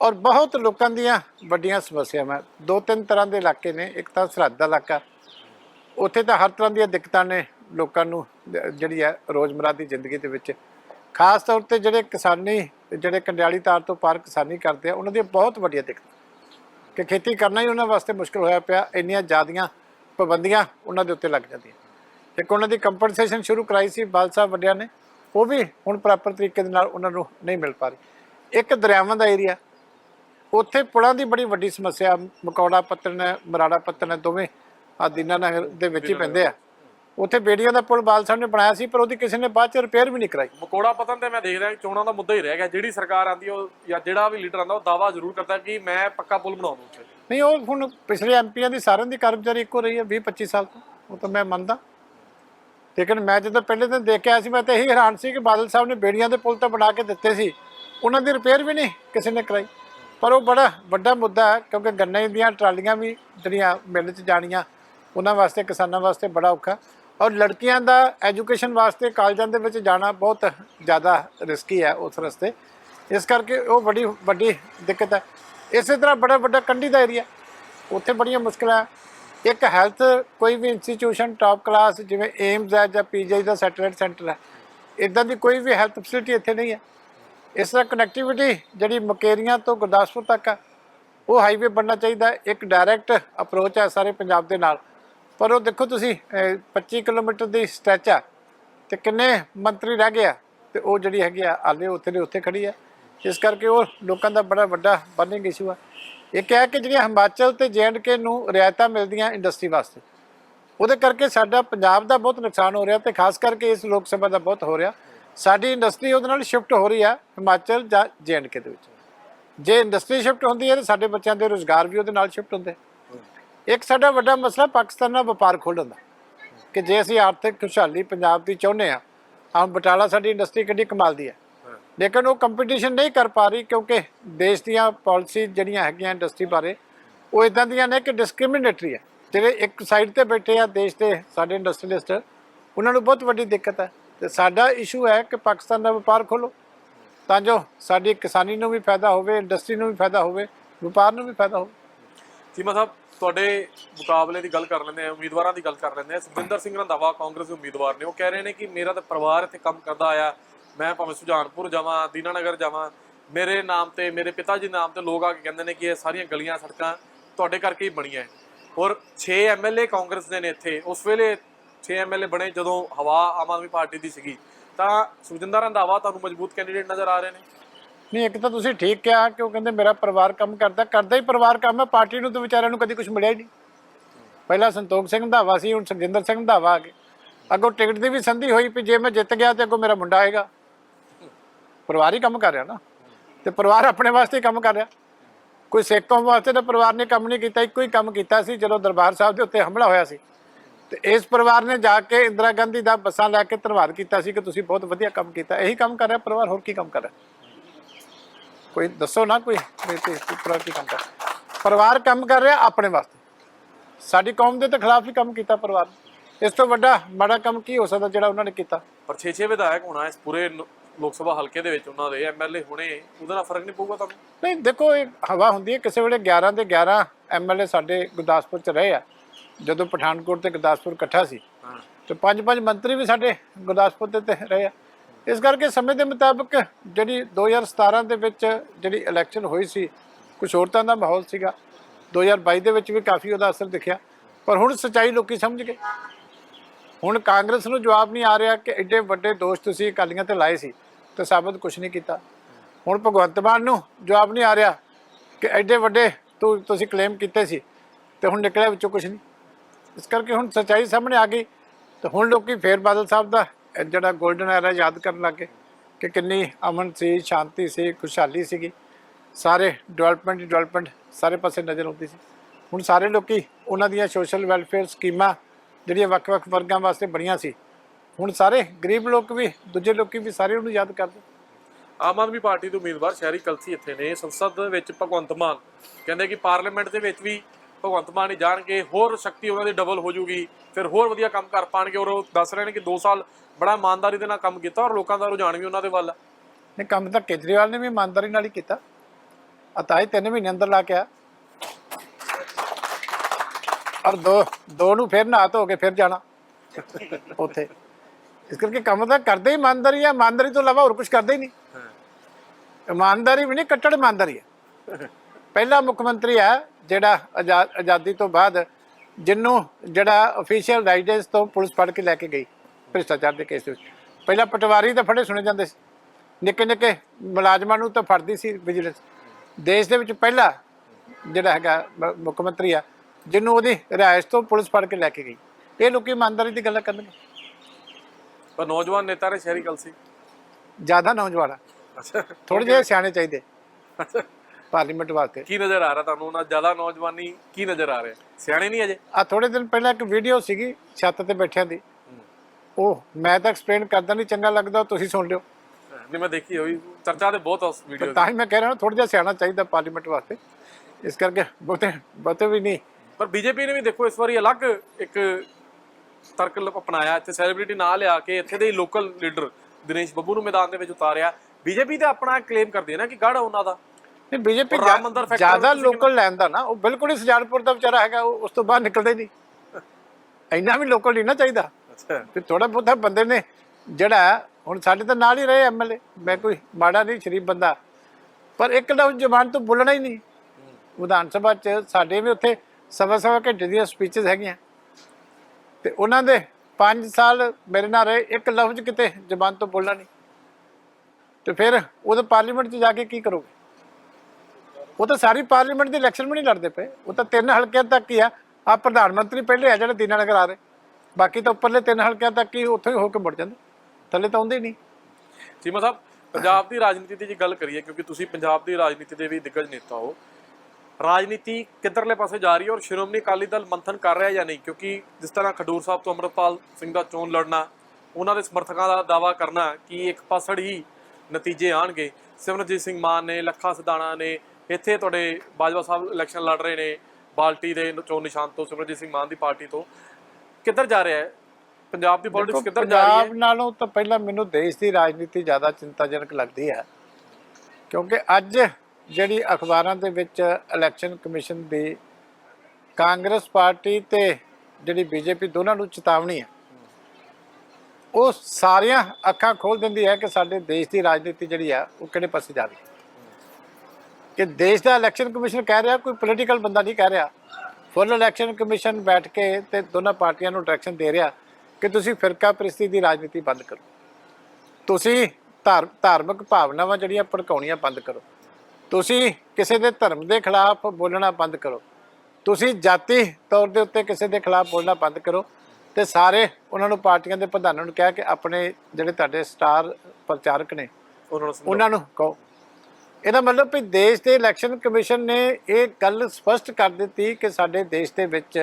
ਔਰ ਬਹੁਤ ਲੋਕਾਂ ਦੀਆਂ ਵੱਡੀਆਂ ਸਮੱਸਿਆਵਾਂ ਦੋ ਤਿੰਨ ਤਰ੍ਹਾਂ ਦੇ ਇਲਾਕੇ ਨੇ, ਇੱਕ ਤਾਂ ਸਰਹੱਦ ਦਾ ਇਲਾਕਾ। ਉੱਥੇ ਤਾਂ ਹਰ ਤਰ੍ਹਾਂ ਦੀਆਂ ਦਿੱਕਤਾਂ ਨੇ ਲੋਕਾਂ ਨੂੰ, ਜਿਹੜੀ ਹੈ ਰੋਜ਼ਮਰਾ ਦੀ ਜ਼ਿੰਦਗੀ ਦੇ ਵਿੱਚ। ਖਾਸ ਤੌਰ ਤੇ ਜਿਹੜੇ ਕਿਸਾਨੀ, ਜਿਹੜੇ ਕੰਡਿਆਲੀ ਤਾਰ ਤੋਂ ਪਾਰ ਕਿਸਾਨੀ ਕਰਦੇ ਆ, ਉਹਨਾਂ ਦੀਆਂ ਬਹੁਤ ਵੱਡੀਆਂ ਦਿੱਕਤਾਂ। ਕਿ ਖੇਤੀ ਕਰਨਾ ਹੀ ਉਹਨਾਂ ਵਾਸਤੇ ਮੁਸ਼ਕਲ ਹੋਇਆ ਪਿਆ, ਇੰਨੀਆਂ ਜ਼ਿਆਦੀਆਂ ਪਾਬੰਦੀਆਂ ਉਹਨਾਂ ਦੇ ਉੱਤੇ ਲੱਗ ਜਾਂਦੀਆਂ। ਇੱਕ ਉਹਨਾਂ ਦੀ ਕੰਪਨਸੇਸ਼ਨ ਸ਼ੁਰੂ ਕਰਾਈ ਸੀ, ਬਾਲ ਸਾਹਿਬ ਵੱਡਿਆਂ ਨੇ, ਉਹ ਵੀ ਹੁਣ ਪ੍ਰੋਪਰ ਤਰੀਕੇ ਦੇ ਨਾਲ ਉਹਨਾਂ ਨੂੰ ਨਹੀਂ ਮਿਲ ਪਾ ਰਹੀ। ਇੱਕ ਦਰਿਆਵਾਂ ਦਾ ਏਰੀਆ ਉੱਥੇ ਪੁਲਾਂ ਦੀ ਬੜੀ ਵੱਡੀ ਸਮੱਸਿਆ ਮਕੌੜਾ ਪੱਤਨ ਮਰਾੜਾ ਪੱਤਨ ਦੋਵੇਂ ਆ ਦੀਨਾਨਗਰ ਦੇ ਵਿੱਚ ਹੀ ਪੈਂਦੇ ਆ। ਉੱਥੇ ਬੇੜੀਆਂ ਦਾ ਪੁਲ ਬਾਲ ਸਾਹਿਬ ਨੇ ਬਣਾਇਆ ਸੀ ਪਰ ਉਹਦੀ ਕਿਸੇ ਨੇ ਬਾਅਦ ਚ ਰਿਪੇਅਰ ਵੀ ਨਹੀਂ ਕਰਾਈ। ਮਕੋੜਾ ਪਤਨ ਤੇ ਮੈਂ ਦੇਖ ਰਿਹਾ ਚੋਣਾਂ ਦਾ ਮੁੱਦਾ ਹੀ ਰਹਿ ਗਿਆ। ਜਿਹੜੀ ਸਰਕਾਰ ਆਂਦੀ ਉਹ ਜਾਂ ਜਿਹੜਾ ਵੀ ਲੀਡਰ ਆਂਦਾ ਉਹ ਦਾਵਾ ਜ਼ਰੂਰ ਕਰਦਾ ਕਿ ਮੈਂ ਪੱਕਾ ਪੁਲ ਬਣਾਉਣਾ ਉੱਥੇ। ਨਹੀਂ ਉਹ ਹੁਣ ਪਿਛਲੇ ਐਮਪੀਆਂ ਦੀ ਸਾਰਿਆਂ ਦੀ ਕਾਰਗੁਜ਼ਾਰੀ ਇੱਕੋ ਰਹੀ ਹੈ 20 25 ਸਾਲ ਤੋਂ। ਉਹ ਤਾਂ ਮੈਂ ਮੰਨਦਾ। ਲੇਕਿਨ ਮੈਂ ਜਦੋਂ ਪਹਿਲੇ ਦਿਨ ਦੇਖ ਕੇ ਆਇਆ ਸੀ ਮੈਂ ਤਾਂ ਇਹੀ ਹੈਰਾਨ ਸੀ ਕਿ ਬਾਦਲ ਸਾਹਿਬ ਨੇ ਬੇੜੀਆਂ ਦੇ ਪੁਲ ਤਾਂ ਬਣਾ ਕੇ ਦਿੱਤੇ ਸੀ। ਉਹਨਾਂ ਦੀ ਰਿਪੇਅਰ ਵੀ ਨਹੀਂ ਕਿਸੇ ਨੇ ਕਰਾਈ। ਪਰ ਉਹ ਬੜਾ ਵੱਡਾ ਮੁੱਦਾ ਹੈ, ਕਿਉਂਕਿ ਗੰਨੇ ਦੀਆਂ ਟਰਾਲੀਆਂ ਵੀ ਜਿਹੜੀਆਂ ਮਿਲ 'ਚ ਜਾਣੀਆਂ, ਉਹਨਾਂ ਵਾਸਤੇ, ਕਿਸਾਨਾਂ ਵਾਸਤੇ ਬੜਾ ਔਖਾ। ਔਰ ਲੜਕੀਆਂ ਦਾ ਐਜੂਕੇਸ਼ਨ ਵਾਸਤੇ ਕਾਲਜਾਂ ਦੇ ਵਿੱਚ ਜਾਣਾ ਬਹੁਤ ਜ਼ਿਆਦਾ ਰਿਸਕੀ ਹੈ ਉਸ ਰਸਤੇ। ਇਸ ਕਰਕੇ ਉਹ ਬੜੀ ਵੱਡੀ ਦਿੱਕਤ ਹੈ। ਇਸੇ ਤਰ੍ਹਾਂ ਬੜਾ ਵੱਡਾ ਕੰਢੀ ਦਾ ਏਰੀਆ ਉੱਥੇ ਬੜੀਆਂ ਮੁਸ਼ਕਲਾਂ। ਇੱਕ ਹੈਲਥ ਕੋਈ ਵੀ ਇੰਸਟੀਚਿਊਸ਼ਨ ਟਾਪ ਕਲਾਸ ਜਿਵੇਂ ਏਮਸ ਹੈ ਜਾਂ ਪੀਜੀ ਦਾ ਸੈਟੇਲਾਈਟ ਸੈਂਟਰ ਹੈ, ਇਦਾਂ ਦੀ ਕੋਈ ਵੀ ਹੈਲਥ ਫੈਸਿਲਿਟੀ ਇੱਥੇ ਨਹੀਂ ਹੈ। ਇਸ ਤਰ੍ਹਾਂ ਕਨੈਕਟੀਵਿਟੀ ਜਿਹੜੀ ਮਕੇਰੀਆਂ ਤੋਂ ਗੁਰਦਾਸਪੁਰ ਤੱਕ ਆ ਉਹ ਹਾਈਵੇ ਬਣਨਾ ਚਾਹੀਦਾ ਇੱਕ ਡਾਇਰੈਕਟ ਅਪਰੋਚ ਹੈ ਸਾਰੇ ਪੰਜਾਬ ਦੇ ਨਾਲ। ਪਰ ਉਹ ਦੇਖੋ ਤੁਸੀਂ ਅਹ, 25 ਕਿਲੋਮੀਟਰ ਦੀ ਸਟ੍ਰੈਚ ਆ ਤੇ ਕਿੰਨੇ ਮੰਤਰੀ ਰਹਿ ਗਏ ਆ ਤੇ ਉਹ ਜਿਹੜੀ ਹੈਗੀ ਆ ਹਾਲੇ ਉੱਥੇ ਦੇ ਉੱਥੇ ਖੜੀ ਆ। ਇਸ ਕਰਕੇ ਉਹ ਲੋਕਾਂ ਦਾ ਬੜਾ ਵੱਡਾ ਬਰਨਿੰਗ ਇਸ਼ੂ ਆ। ਇਹ ਕਿਹਾ ਕਿ ਜਿਹੜੀਆਂ ਹਿਮਾਚਲ ਤੇ ਕੇ ਨੂੰ ਰਿਆਇਤਾਂ ਮਿਲਦੀਆਂ ਇੰਡਸਟਰੀ ਵਾਸਤੇ ਉਹਦੇ ਕਰਕੇ ਸਾਡਾ ਪੰਜਾਬ ਦਾ ਬਹੁਤ ਨੁਕਸਾਨ ਹੋ ਰਿਹਾ ਤੇ ਖਾਸ ਕਰਕੇ ਇਸ ਲੋਕ ਸਭਾ ਦਾ ਬਹੁਤ ਹੋ ਰਿਹਾ। ਸਾਡੀ ਇੰਡਸਟਰੀ ਉਹਦੇ ਨਾਲ ਸ਼ਿਫਟ ਹੋ ਰਹੀ ਆ, ਹਿਮਾਚਲ ਜਾਂ ਕੇ ਦੇ ਵਿੱਚ। ਜੇ ਇੰਡਸਟਰੀ ਸ਼ਿਫਟ ਹੁੰਦੀ ਹੈ, ਤਾਂ ਸਾਡੇ ਬੱਚਿਆਂ ਦੇ ਰੋਜ਼ਗਾਰ ਵੀ ਉਹਦੇ ਨਾਲ ਸ਼ਿਫਟ ਹੁੰਦੇ। ਇੱਕ ਸਾਡਾ ਵੱਡਾ ਮਸਲਾ ਪਾਕਿਸਤਾਨ ਨਾਲ ਵਪਾਰ ਖੋਲਣ ਦਾ, ਕਿ ਜੇ ਅਸੀਂ ਆਰਥਿਕ ਖੁਸ਼ਹਾਲੀ ਪੰਜਾਬ ਦੀ ਚਾਹੁੰਦੇ ਆ ਆਹ ਬਟਾਲਾ ਸਾਡੀ ਇੰਡਸਟਰੀ ਕਿੰਨੀ ਕਮਾਲ ਦੀ ਹੈ। ਲੇਕਿਨ ਉਹ ਕੰਪੀਟੀਸ਼ਨ ਨਹੀਂ ਕਰ ਪਾ ਰਹੀ ਕਿਉਂਕਿ ਦੇਸ਼ ਦੀਆਂ ਪਾਲਿਸੀ ਜਿਹੜੀਆਂ ਹੈਗੀਆਂ ਇੰਡਸਟਰੀ ਬਾਰੇ, ਉਹ ਇਦਾਂ ਦੀਆਂ ਨੇ ਕਿ ਡਿਸਕ੍ਰਿਮੀਨੇਟਰੀ ਹੈ। ਜਿਹੜੇ ਇੱਕ ਸਾਈਡ ਤੇ ਬੈਠੇ ਆ, ਦੇਸ਼ ਦੇ ਸਾਡੇ ਇੰਡਸਟਰੀਲਿਸਟ ਉਹਨਾਂ ਨੂੰ ਬਹੁਤ ਵੱਡੀ ਦਿੱਕਤ ਹੈ। ਤੇ ਸਾਡਾ ਇਸ਼ੂ ਹੈ ਕਿ ਪਾਕਿਸਤਾਨ ਦਾ ਵਪਾਰ ਖੋਲੋ। ਤਾਂ ਜੋ ਸਾਡੀ ਕਿਸਾਨੀ ਨੂੰ ਵੀ ਫਾਇਦਾ ਹੋਵੇ, ਇੰਡਸਟਰੀ ਨੂੰ ਵੀ ਫਾਇਦਾ ਹੋਵੇ, ਵਪਾਰ ਨੂੰ ਵੀ ਫਾਇਦਾ ਹੋਵੇ। ਚੀਮਾ ਸਾਹਿਬ, ਤੁਹਾਡੇ ਮੁਕਾਬਲੇ ਦੀ ਗੱਲ ਕਰ ਲੈਂਦੇ ਆ ਉਮੀਦਵਾਰਾਂ ਦੀ ਗੱਲ ਕਰ ਲੈਂਦੇ ਆ ਸੁਖਵਿੰਦਰ ਸਿੰਘ ਰੰਧਾਵਾ, ਕਾਂਗਰਸ ਦੇ ਉਮੀਦਵਾਰ ਨੇ, ਉਹ ਕਹਿ ਰਹੇ ਨੇ ਕਿ ਮੇਰਾ ਤਾਂ ਪਰਿਵਾਰ ਇੱਥੇ ਕੰਮ ਕਰਦਾ ਆਇਆ। ਮੈਂ ਭਾਵੇਂ ਸੁਜਾਨਪੁਰ ਜਾਵਾਂ, ਦੀਨਾਨਗਰ ਜਾਵਾਂ, ਮੇਰੇ ਨਾਮ ਤੇ, ਮੇਰੇ ਪਿਤਾ ਜੀ ਨਾਮ ਤੇ ਲੋਕ ਆ ਕੇ ਕਹਿੰਦੇ ਨੇ ਕਿ ਇਹ ਸਾਰੀਆਂ ਗਲੀਆਂ, ਸੜਕਾਂ ਤੁਹਾਡੇ ਕਰਕੇ ਹੀ ਬਣੀਆਂ। ਹੈ ਔਰ 6 ਐਮਐਲਏ ਕਾਂਗਰਸ ਦੇ ਨੇ ਇੱਥੇ। ਉਸ ਵੇਲੇ 6 ਐਮਐਲਏ ਬਣੇ ਜਦੋਂ ਹਵਾ ਆਮ ਆਦਮੀ ਪਾਰਟੀ ਦੀ ਸੀਗੀ। ਤਾਂ ਸੁਖਜਿੰਦਰ ਰੰਧਾਵਾ ਤੁਹਾਨੂੰ ਮਜ਼ਬੂਤ ਕੈਂਡੀਡੇਟ ਨਜ਼ਰ ਆ ਰਹੇ ਨੇ? ਨਹੀਂ, ਇੱਕ ਤਾਂ ਤੁਸੀਂ ਠੀਕ ਕਿਹਾ ਕਿ ਉਹ ਕਹਿੰਦੇ ਮੇਰਾ ਪਰਿਵਾਰ ਕੰਮ ਕਰਦਾ। ਕਰਦਾ ਹੀ ਪਰਿਵਾਰ ਕੰਮ ਹੈ, ਪਾਰਟੀ ਨੂੰ ਤਾਂ ਵਿਚਾਰਿਆਂ ਨੂੰ ਕਦੀ ਕੁਝ ਮਿਲਿਆ ਹੀ ਨਹੀਂ। ਪਹਿਲਾਂ ਸੰਤੋਖ ਸਿੰਘ ਧਾਵਾ ਸੀ, ਹੁਣ ਸੁਖਜਿੰਦਰ ਸਿੰਘ ਧਾਵਾ ਆ ਗਏ। ਅੱਗੋਂ ਟਿਕਟ ਦੀ ਵੀ ਸੰਧੀ ਹੋਈ ਵੀ ਜੇ ਮੈਂ ਜਿੱਤ ਗਿਆ ਤੇ ਅੱਗੋਂ ਮੇਰਾ ਮੁੰਡਾ ਆਏਗਾ। ਪਰਿਵਾਰ ਹੀ ਕੰਮ ਕਰ ਰਿਹਾ ਨਾ। ਤੇ ਪਰਿਵਾਰ ਆਪਣੇ ਵਾਸਤੇ ਕੰਮ ਕਰ ਰਿਹਾ। ਕੋਈ ਸਿੱਖ ਕੌਮ ਵਾਸਤੇ ਤਾਂ ਪਰਿਵਾਰ ਨੇ ਕੰਮ ਨਹੀਂ ਕੀਤਾ, ਇੱਕੋ ਹੀ ਕੰਮ ਕੀਤਾ ਸੀ, ਜਦੋਂ ਦਰਬਾਰ ਸਾਹਿਬ ਦੇ ਉੱਤੇ ਹਮਲਾ ਹੋਇਆ ਸੀ। ਤੇ ਇਸ ਪਰਿਵਾਰ ਨੇ ਜਾ ਕੇ ਇੰਦਰਾ ਗਾਂਧੀ ਦਾ ਬੱਸਾਂ ਲੈ ਕੇ ਧੰਨਵਾਦ ਕੀਤਾ ਸੀ ਕਿ ਤੁਸੀਂ ਬਹੁਤ ਵਧੀਆ ਕੰਮ ਕੀਤਾ। ਇਹੀ ਕੰਮ ਕਰ ਰਿਹਾ ਪਰਿਵਾਰ ਹੋਰ ਕੀ ਕੰਮ ਕਰ ਰਿਹਾ? ਕੋਈ ਦੱਸੋ ਨਾ ਕੋਈ ਤਰ੍ਹਾਂ ਕੀ ਕੰਮ ਕਰ। ਪਰਿਵਾਰ ਕੰਮ ਕਰ ਰਿਹਾ ਆਪਣੇ ਵਾਸਤੇ। ਸਾਡੀ ਕੌਮ ਦੇ ਤੇ ਖਿਲਾਫ ਹੀ ਕੰਮ ਕੀਤਾ ਪਰਿਵਾਰ। ਇਸ ਤੋਂ ਵੱਡਾ ਮਾੜਾ ਕੰਮ ਕੀ ਹੋ ਸਕਦਾ ਜਿਹੜਾ ਉਹਨਾਂ ਨੇ ਕੀਤਾ? ਪਰ 6-6 ਵਿਧਾਇਕ ਹੋਣਾ ਇਸ ਪੂਰੇ ਲੋਕ ਸਭਾ ਹਲਕੇ ਦੇ ਵਿੱਚ ਉਹਨਾਂ ਦੇ ਐਮਐਲਏ ਹੋਣੇ ਉਹਦੇ ਨਾਲ ਫ਼ਰਕ ਨਹੀਂ ਪਊਗਾ ਤੁਹਾਨੂੰ? ਨਹੀਂ ਦੇਖੋ ਇਹ ਹਵਾ ਹੁੰਦੀ ਹੈ ਕਿਸੇ ਵੇਲੇ 11 ਦੇ 11 ਐਮਐਲਏ ਸਾਡੇ ਗੁਰਦਾਸਪੁਰ ਚ ਰਹੇ ਆ। ਜਦੋਂ ਪਠਾਨਕੋਟ ਤੇ ਗੁਰਦਾਸਪੁਰ ਇਕੱਠਾ ਸੀ ਤੇ ਪੰਜ ਪੰਜ ਮੰਤਰੀ ਵੀ ਸਾਡੇ ਗੁਰਦਾਸਪੁਰ ਤੇ ਰਹੇ ਆ। ਇਸ ਕਰਕੇ ਸਮੇਂ ਦੇ ਮੁਤਾਬਕ ਜਿਹੜੀ 2017 ਦੇ ਵਿੱਚ ਜਿਹੜੀ ਇਲੈਕਸ਼ਨ ਹੋਈ ਸੀ ਕੁਝ ਹੋਰ ਦਾ ਮਾਹੌਲ ਸੀਗਾ। 2022 ਦੇ ਵਿੱਚ ਵੀ ਕਾਫੀ ਉਹਦਾ ਅਸਰ ਦਿਖਿਆ। ਪਰ ਹੁਣ ਸੱਚਾਈ ਲੋਕੀ ਸਮਝ ਗਏ। ਹੁਣ ਕਾਂਗਰਸ ਨੂੰ ਜਵਾਬ ਨਹੀਂ ਆ ਰਿਹਾ ਕਿ ਐਡੇ ਵੱਡੇ ਦੋਸ਼ ਤੁਸੀਂ ਅਕਾਲੀਆਂ ਤੇ ਲਾਏ ਸੀ ਤੇ ਸਾਬਤ ਕੁਝ ਨਹੀਂ ਕੀਤਾ। ਹੁਣ ਭਗਵੰਤ ਮਾਨ ਨੂੰ ਜਵਾਬ ਨਹੀਂ ਆ ਰਿਹਾ ਕਿ ਐਡੇ ਵੱਡੇ ਤੂੰ ਤੁਸੀਂ ਕਲੇਮ ਕੀਤੇ ਸੀ ਤੇ ਹੁਣ ਨਿਕਲਿਆ ਵਿੱਚੋਂ ਕੁਝ ਨਹੀਂ। ਇਸ ਕਰਕੇ ਹੁਣ ਸੱਚਾਈ ਸਾਹਮਣੇ ਆ ਗਈ। ਤੇ ਹੁਣ ਲੋਕੀ ਫੇਰ ਬਾਦਲ ਸਾਹਿਬ ਦਾ ਜਿਹੜਾ 골ਡਨ ਐਰਾ ਯਾਦ ਕਰਨ ਲੱਗੇ ਕਿ ਕਿੰਨੀ ਅਮਨ ਸੀ, ਸ਼ਾਂਤੀ ਸੀ, ਖੁਸ਼ਹਾਲੀ ਸੀਗੀ। ਸਾਰੇ ਡਿਵੈਲਪਮੈਂਟ ਡਿਵੈਲਪਮੈਂਟ ਸਾਰੇ ਪਾਸੇ ਨਜ਼ਰ ਆਉਂਦੀ ਸੀ। ਹੁਣ ਸਾਰੇ ਲੋਕੀ ਉਹਨਾਂ ਦੀਆਂ ਸੋਸ਼ਲ ਵੈਲਫੇਅਰ ਸਕੀਮਾਂ ਜਿਹੜੀਆਂ ਵੱਖ-ਵੱਖ ਵਰਗਾਂ ਵਾਸਤੇ ਬਣੀਆਂ ਸੀ, ਹੁਣ ਸਾਰੇ ਗਰੀਬ ਲੋਕ ਵੀ, ਦੂਜੇ ਲੋਕੀ ਵੀ ਸਾਰੇ ਉਹਨੂੰ ਯਾਦ ਕਰਦੇ। ਆਮ ਆਦਮੀ ਪਾਰਟੀ ਦੇ ਉਮੀਦਵਾਰ ਸ਼ਹਿਰੀ ਕਲਸੀ ਇੱਥੇ ਨੇ। ਸੰਸਦ ਵਿੱਚ ਭਗਵੰਤ ਮਾਨ ਕਹਿੰਦੇ ਕਿ ਪਾਰਲੀਮੈਂਟ ਦੇ ਵਿੱਚ ਵੀ ਭਗਵੰਤ ਮਾਨ ਹੀ ਜਾਣਗੇ ਹੋਰ ਸ਼ਕਤੀ ਉਹਨਾਂ ਦੀ ਡਬਲ ਹੋ ਜੂਗੀ ਫਿਰ ਹੋਰ ਵਧੀਆ ਕੰਮ ਕਰ ਪਾਣਗੇ ਔਰ ਉਹ ਦੱਸ ਰਹੇ ਨੇ ਕਿ 2 ਸਾਲ ਬੜਾ ਇਮਾਨਦਾਰੀ ਦੇ ਨਾਲ ਕੰਮ ਕੀਤਾ ਔਰ ਲੋਕਾਂ ਦਾ ਰੁਝਾਨ ਵੀ ਉਹਨਾਂ ਦੇ ਵੱਲ। ਨੇ ਕੰਮ ਤਾਂ ਕੇਜਰੀਵਾਲ ਨੇ ਵੀ ਇਮਾਨਦਾਰੀ ਨਾਲ ਹੀ ਕੀਤਾ। ਅਤਾਈ ਤਿੰਨ ਮਹੀਨੇ ਅੰਦਰ ਲਾ ਕੇ ਆ। ਔਰ ਦੋ ਦੋ ਨੂੰ ਫਿਰ ਨਹਾ ਧੋ ਕੇ ਫਿਰ ਜਾਣਾ ਉੱਥੇ। ਇਸ ਕਰਕੇ ਕੰਮ ਤਾਂ ਕਰਦੇ ਹੀ ਇਮਾਨਦਾਰੀ ਆ ਇਮਾਨਦਾਰੀ ਤੋਂ ਇਲਾਵਾ ਹੋਰ ਕੁਝ ਕਰਦੇ ਹੀ ਨਹੀਂ। ਇਮਾਨਦਾਰੀ ਵੀ ਨਹੀਂ ਕੱਟੜ ਇਮਾਨਦਾਰੀ ਹੈ ਪਹਿਲਾ ਮੁੱਖ ਮੰਤਰੀ ਹੈ ਜਿਹੜਾ ਆਜ਼ਾ- ਆਜ਼ਾਦੀ ਤੋਂ ਬਾਅਦ ਜਿਹਨੂੰ ਜਿਹੜਾ ਅਫੀਸ਼ੀਅਲ ਰਾਈਡੈਂਸ ਤੋਂ ਪੁਲਿਸ ਫੜ ਕੇ ਲੈ ਕੇ ਗਈ ਭ੍ਰਿਸ਼ਟਾਚਾਰ ਦੇ ਕੇਸ ਵਿੱਚ। ਪਹਿਲਾਂ ਪਟਵਾਰੀ ਤਾਂ ਫੜੇ ਸੁਣੇ ਜਾਂਦੇ ਸੀ। ਨਿੱਕੇ ਨਿੱਕੇ ਮੁਲਾਜ਼ਮਾਂ ਨੂੰ ਤਾਂ ਫੜਦੀ ਸੀ ਵਿਜੀਲੈਂਸ ਦੇਸ਼ ਦੇ ਵਿੱਚ ਪਹਿਲਾ ਜਿਹੜਾ ਹੈਗਾ ਮੁੱਖ ਮੰਤਰੀ ਆ ਜਿਹਨੂੰ ਉਹਦੀ ਰਿਹਾਇਸ਼ ਤੋਂ ਪੁਲਿਸ ਫੜ ਕੇ ਲੈ ਕੇ ਗਈ। ਇਹ ਲੋਕੀ ਇਮਾਨਦਾਰੀ ਦੀ ਗੱਲਾਂ ਕਰਨਗੇ। ਪਰ ਨੌਜਵਾਨ ਨੇਤਾ ਨੇ ਸ਼ਹਿਰੀ ਕਲਸੀ? ਜ਼ਿਆਦਾ ਨੌਜਵਾਨ ਆ। ਥੋੜੇ ਜਿਹੇ ਸਿਆਣੇ ਚਾਹੀਦੇ। ਪਾਰਲੀਮੈਂਟ ਵਾਸਤੇ ਕੀ ਨਜ਼ਰ ਆ ਰਿਹਾ ਤੁਹਾਨੂੰ? ਉਹਨਾਂ ਜ਼ਿਆਦਾ ਨੌਜਵਾਨੀ ਕੀ ਨਜ਼ਰ ਆ ਰਿਹਾ? ਸਿਆਣੇ ਨਹੀਂ ਅਜੇ? ਆ ਥੋੜੇ ਦਿਨ ਪਹਿਲਾਂ ਇੱਕ ਵੀਡੀਓ ਸੀਗੀ ਛੱਤ ਤੇ ਬੈਠਿਆਂ ਦੀ। ਉਹ ਮੈਂ ਤਾਂ ਐਕਸਪਲੇਨ ਕਰਦਾ ਨਹੀਂ ਚੰਗਾ ਲੱਗਦਾ ਤੁਸੀਂ ਸੁਣ ਲਿਓ। ਨਹੀਂ ਮੈਂ ਦੇਖੀ ਹੋਈ। ਚਰਚਾ ਤੇ ਬਹੁਤ ਉਸ ਵੀਡੀਓ ਤਾਂ ਹੀ ਮੈਂ ਕਹਿ ਰਿਹਾ ਥੋੜਾ ਜਿਹਾ ਸਿਆਣਾ ਚਾਹੀਦਾ ਪਾਰਲੀਮੈਂਟ ਵਾਸਤੇ। ਇਸ ਕਰਕੇ ਬਹੁਤੇ ਬਹੁਤੇ ਵੀ ਨਹੀਂ। ਪਰ ਬੀਜੇਪੀ ਨੇ ਵੀ ਦੇਖੋ ਇਸ ਵਾਰੀ ਅਲੱਗ ਇੱਕ ਤਰਕ ਅਪਣਾਇਆ। ਇੱਥੇ ਸੈਲੀਬ੍ਰਿਟੀ ਨਾਂ ਲਿਆ ਕੇ ਇੱਥੇ ਦੇ ਲੋਕਲ ਲੀਡਰ ਦਿਨੇਸ਼ ਬੱਬੂ ਨੂੰ ਮੈਦਾਨ ਦੇ ਵਿੱਚ ਉਤਾਰਿਆ। ਬੀਜੇਪੀ ਤੇ ਆਪਣਾ ਕਲੇਮ ਕਰਦੀ ਹੈ ਨਾ ਕਿ ਗੜ ਉਹਨਾਂ ਦਾ। ਨਹੀਂ ਬੀਜੇਪੀ ਰਾਮ ਮੰਦਿਰ ਜ਼ਿਆਦਾ ਲੋਕਲ ਲੈਂਦਾ ਨਾ ਉਹ ਬਿਲਕੁਲ ਹੀ ਸੁਜਾਨਪੁਰ ਦਾ ਵਿਚਾਰਾ ਹੈਗਾ ਉਹ ਉਸ ਤੋਂ ਬਾਹਰ ਨਿਕਲਦਾ ਹੀ ਨਹੀਂ। ਇੰਨਾ ਵੀ ਲੋਕਲ ਨਹੀਂ ਨਾ ਚਾਹੀਦਾ। ਵੀ ਥੋੜਾ ਬਹੁਤਾ ਬੰਦੇ ਨੇ ਜਿਹੜਾ ਹੁਣ ਸਾਡੇ ਤਾਂ ਨਾਲ ਹੀ ਰਹੇ ਐਮਐਲਏ ਮੈਂ ਕੋਈ ਮਾੜਾ ਨਹੀਂ ਸ਼ਰੀਫ ਬੰਦਾ। ਪਰ ਇੱਕ ਲਫ਼ਜ਼ ਜ਼ਬਾਨ ਤੋਂ ਬੋਲਣਾ ਹੀ ਨਹੀਂ। ਵਿਧਾਨ ਸਭਾ 'ਚ ਸਾਡੇ ਵੀ ਉੱਥੇ ਸਵਾ ਸਵਾ ਘੰਟੇ ਦੀਆਂ ਸਪੀਚਸ ਹੈਗੀਆਂ। ਤੇ ਉਹਨਾਂ ਦੇ 5 ਸਾਲ ਮੇਰੇ ਨਾਲ ਰਹੇ ਇੱਕ ਲਫ਼ਜ਼ ਕਿਤੇ ਜ਼ਬਾਨ ਤੋਂ ਬੋਲਣਾ ਨਹੀਂ। ਤੇ ਫਿਰ ਉਹਦੇ ਪਾਰਲੀਮੈਂਟ 'ਚ ਜਾ ਕੇ ਕੀ ਕਰੋਗੇ? ਉਹ ਤਾਂ ਸਾਰੀ ਪਾਰਲੀਮੈਂਟ ਦੀ ਇਲੈਕਸ਼ਨ ਵੀ ਨਹੀਂ ਲੜਦੇ ਪਏ। ਉਹ ਤਾਂ ਤਿੰਨ ਹਲਕਿਆਂ ਤੱਕ ਹੀ ਆ। ਆ ਪ੍ਰਧਾਨ ਮੰਤਰੀ ਪਹਿਲੇ ਆ ਜਿਹੜੇ ਦੀਨਾਨਗਰ ਆ ਰਹੇ। ਬਾਕੀ ਤਾਂ ਉੱਪਰਲੇ ਤਿੰਨ ਹਲਕਿਆਂ ਤੱਕ ਹੀ ਉੱਥੋਂ ਹੋ ਕੇ ਮੁੜ ਜਾਂਦੇ। ਥੱਲੇ ਤਾਂ ਆਉਂਦੇ ਨਹੀਂ। ਚੀਮਾ ਸਾਹਿਬ, ਪੰਜਾਬ ਦੀ ਰਾਜਨੀਤੀ ਦੀ ਜੇ ਗੱਲ ਕਰੀਏ, ਕਿਉਂਕਿ ਤੁਸੀਂ ਪੰਜਾਬ ਦੀ ਰਾਜਨੀਤੀ ਦੇ ਵੀ ਦਿੱਗਜ ਨੇਤਾ ਹੋ। ਰਾਜਨੀਤੀ ਕਿੱਧਰਲੇ ਪਾਸੇ ਜਾ ਰਹੀ ਹੈ ਔਰ ਸ਼੍ਰੋਮਣੀ ਅਕਾਲੀ ਦਲ ਮੰਥਨ ਕਰ ਰਿਹਾ ਜਾਂ ਨਹੀਂ? ਕਿਉਂਕਿ ਜਿਸ ਤਰ੍ਹਾਂ ਖਡੂਰ ਸਾਹਿਬ ਤੋਂ ਅੰਮ੍ਰਿਤਪਾਲ ਸਿੰਘ ਦਾ ਚੋਣ ਲੜਨਾ, ਉਹਨਾਂ ਦੇ ਸਮਰਥਕਾਂ ਦਾ ਦਾਵਾ ਕਰਨਾ ਕਿ ਇੱਕ ਪਾਸੜ ਹੀ ਨਤੀਜੇ ਆਣਗੇ। ਸਿਮਰਨਜੀਤ ਸਿੰਘ ਮਾਨ ਨੇ, ਲੱਖਾ ਸਦਾਣਾ ਨੇ ਇੱਥੇ ਤੁਹਾਡੇ ਬਾਜਵਾ ਸਾਹਿਬ ਇਲੈਕਸ਼ਨ ਲੜ ਰਹੇ ਨੇ ਬਾਲਟੀ ਦੇ ਚੋਣ ਨਿਸ਼ਾਨ ਤੋਂ ਸਿਮਰਨਜੀਤ ਸਿੰਘ ਮਾਨ ਦੀ ਪਾਰਟੀ ਤੋਂ। ਕਿੱਧਰ ਜਾ ਰਿਹਾ ਹੈ? ਪੰਜਾਬ ਦੀ ਪੋਲਿਟਿਕਸ ਕਿੱਧਰ ਜਾ ਰਹੀ ਹੈ? ਪੰਜਾਬ ਨਾਲੋਂ ਤਾਂ ਪਹਿਲਾਂ ਮੈਨੂੰ ਦੇਸ਼ ਦੀ ਰਾਜਨੀਤੀ ਜ਼ਿਆਦਾ ਚਿੰਤਾਜਨਕ ਲੱਗਦੀ ਹੈ। ਕਿਉਂਕਿ ਅੱਜ ਜਿਹੜੀ ਅਖਬਾਰਾਂ ਦੇ ਵਿੱਚ ਇਲੈਕਸ਼ਨ ਕਮਿਸ਼ਨ ਦੀ ਕਾਂਗਰਸ ਪਾਰਟੀ ਤੇ ਜਿਹੜੀ ਬੀਜੇਪੀ ਦੋਨਾਂ ਨੂੰ ਚੇਤਾਵਨੀ ਹੈ ਉਹ ਸਾਰੀਆਂ ਅੱਖਾਂ ਖੋਲ ਦਿੰਦੀ ਹੈ ਕਿ ਸਾਡੇ ਦੇਸ਼ ਦੀ ਰਾਜਨੀਤੀ ਜਿਹੜੀ ਆ ਉਹ ਕਿਹੜੇ ਪਾਸੇ ਜਾ ਰਹੀ ਹੈ। ਕਿ ਦੇਸ਼ ਦਾ ਇਲੈਕਸ਼ਨ ਕਮਿਸ਼ਨ ਕਹਿ ਰਿਹਾ ਕੋਈ ਪੋਲੀਟੀਕਲ ਬੰਦਾ ਨਹੀਂ ਕਹਿ ਰਿਹਾ। ਫੁੱਲ ਇਲੈਕਸ਼ਨ ਕਮਿਸ਼ਨ ਬੈਠ ਕੇ ਤੇ ਦੋਨਾਂ ਪਾਰਟੀਆਂ ਨੂੰ ਡਾਇਰੈਕਸ਼ਨ ਦੇ ਰਿਹਾ ਕਿ ਤੁਸੀਂ ਫਿਰਕਾ ਪ੍ਰਸਤੀ ਦੀ ਰਾਜਨੀਤੀ ਬੰਦ ਕਰੋ। ਤੁਸੀਂ ਧਾਰ- ਧਾਰਮਿਕ ਭਾਵਨਾਵਾਂ ਜਿਹੜੀਆਂ ਭੜਕਾਉਣੀਆਂ ਬੰਦ ਕਰੋ। ਤੁਸੀਂ ਕਿਸੇ ਦੇ ਧਰਮ ਦੇ ਖਿਲਾਫ ਬੋਲਣਾ ਬੰਦ ਕਰੋ। ਤੁਸੀਂ ਜਾਤੀ ਤੌਰ ਦੇ ਉੱਤੇ ਕਿਸੇ ਦੇ ਖਿਲਾਫ ਬੋਲਣਾ ਬੰਦ ਕਰੋ ਤੇ ਸਾਰੇ ਉਹਨਾਂ ਨੂੰ ਪਾਰਟੀਆਂ ਦੇ ਪ੍ਰਧਾਨਾਂ ਨੂੰ ਕਿਹਾ ਕਿ ਆਪਣੇ ਜਿਹੜੇ ਤੁਹਾਡੇ ਸਟਾਰ ਪ੍ਰਚਾਰਕ ਨੇ। ਉਹਨਾਂ ਨੂੰ ਕਹੋ। ਇਹਦਾ ਮਤਲਬ ਵੀ ਦੇਸ਼ ਦੇ ਇਲੈਕਸ਼ਨ ਕਮਿਸ਼ਨ ਨੇ ਇਹ ਗੱਲ ਸਪਸ਼ਟ ਕਰ ਦਿੱਤੀ ਕਿ ਸਾਡੇ ਦੇਸ਼ ਦੇ ਵਿੱਚ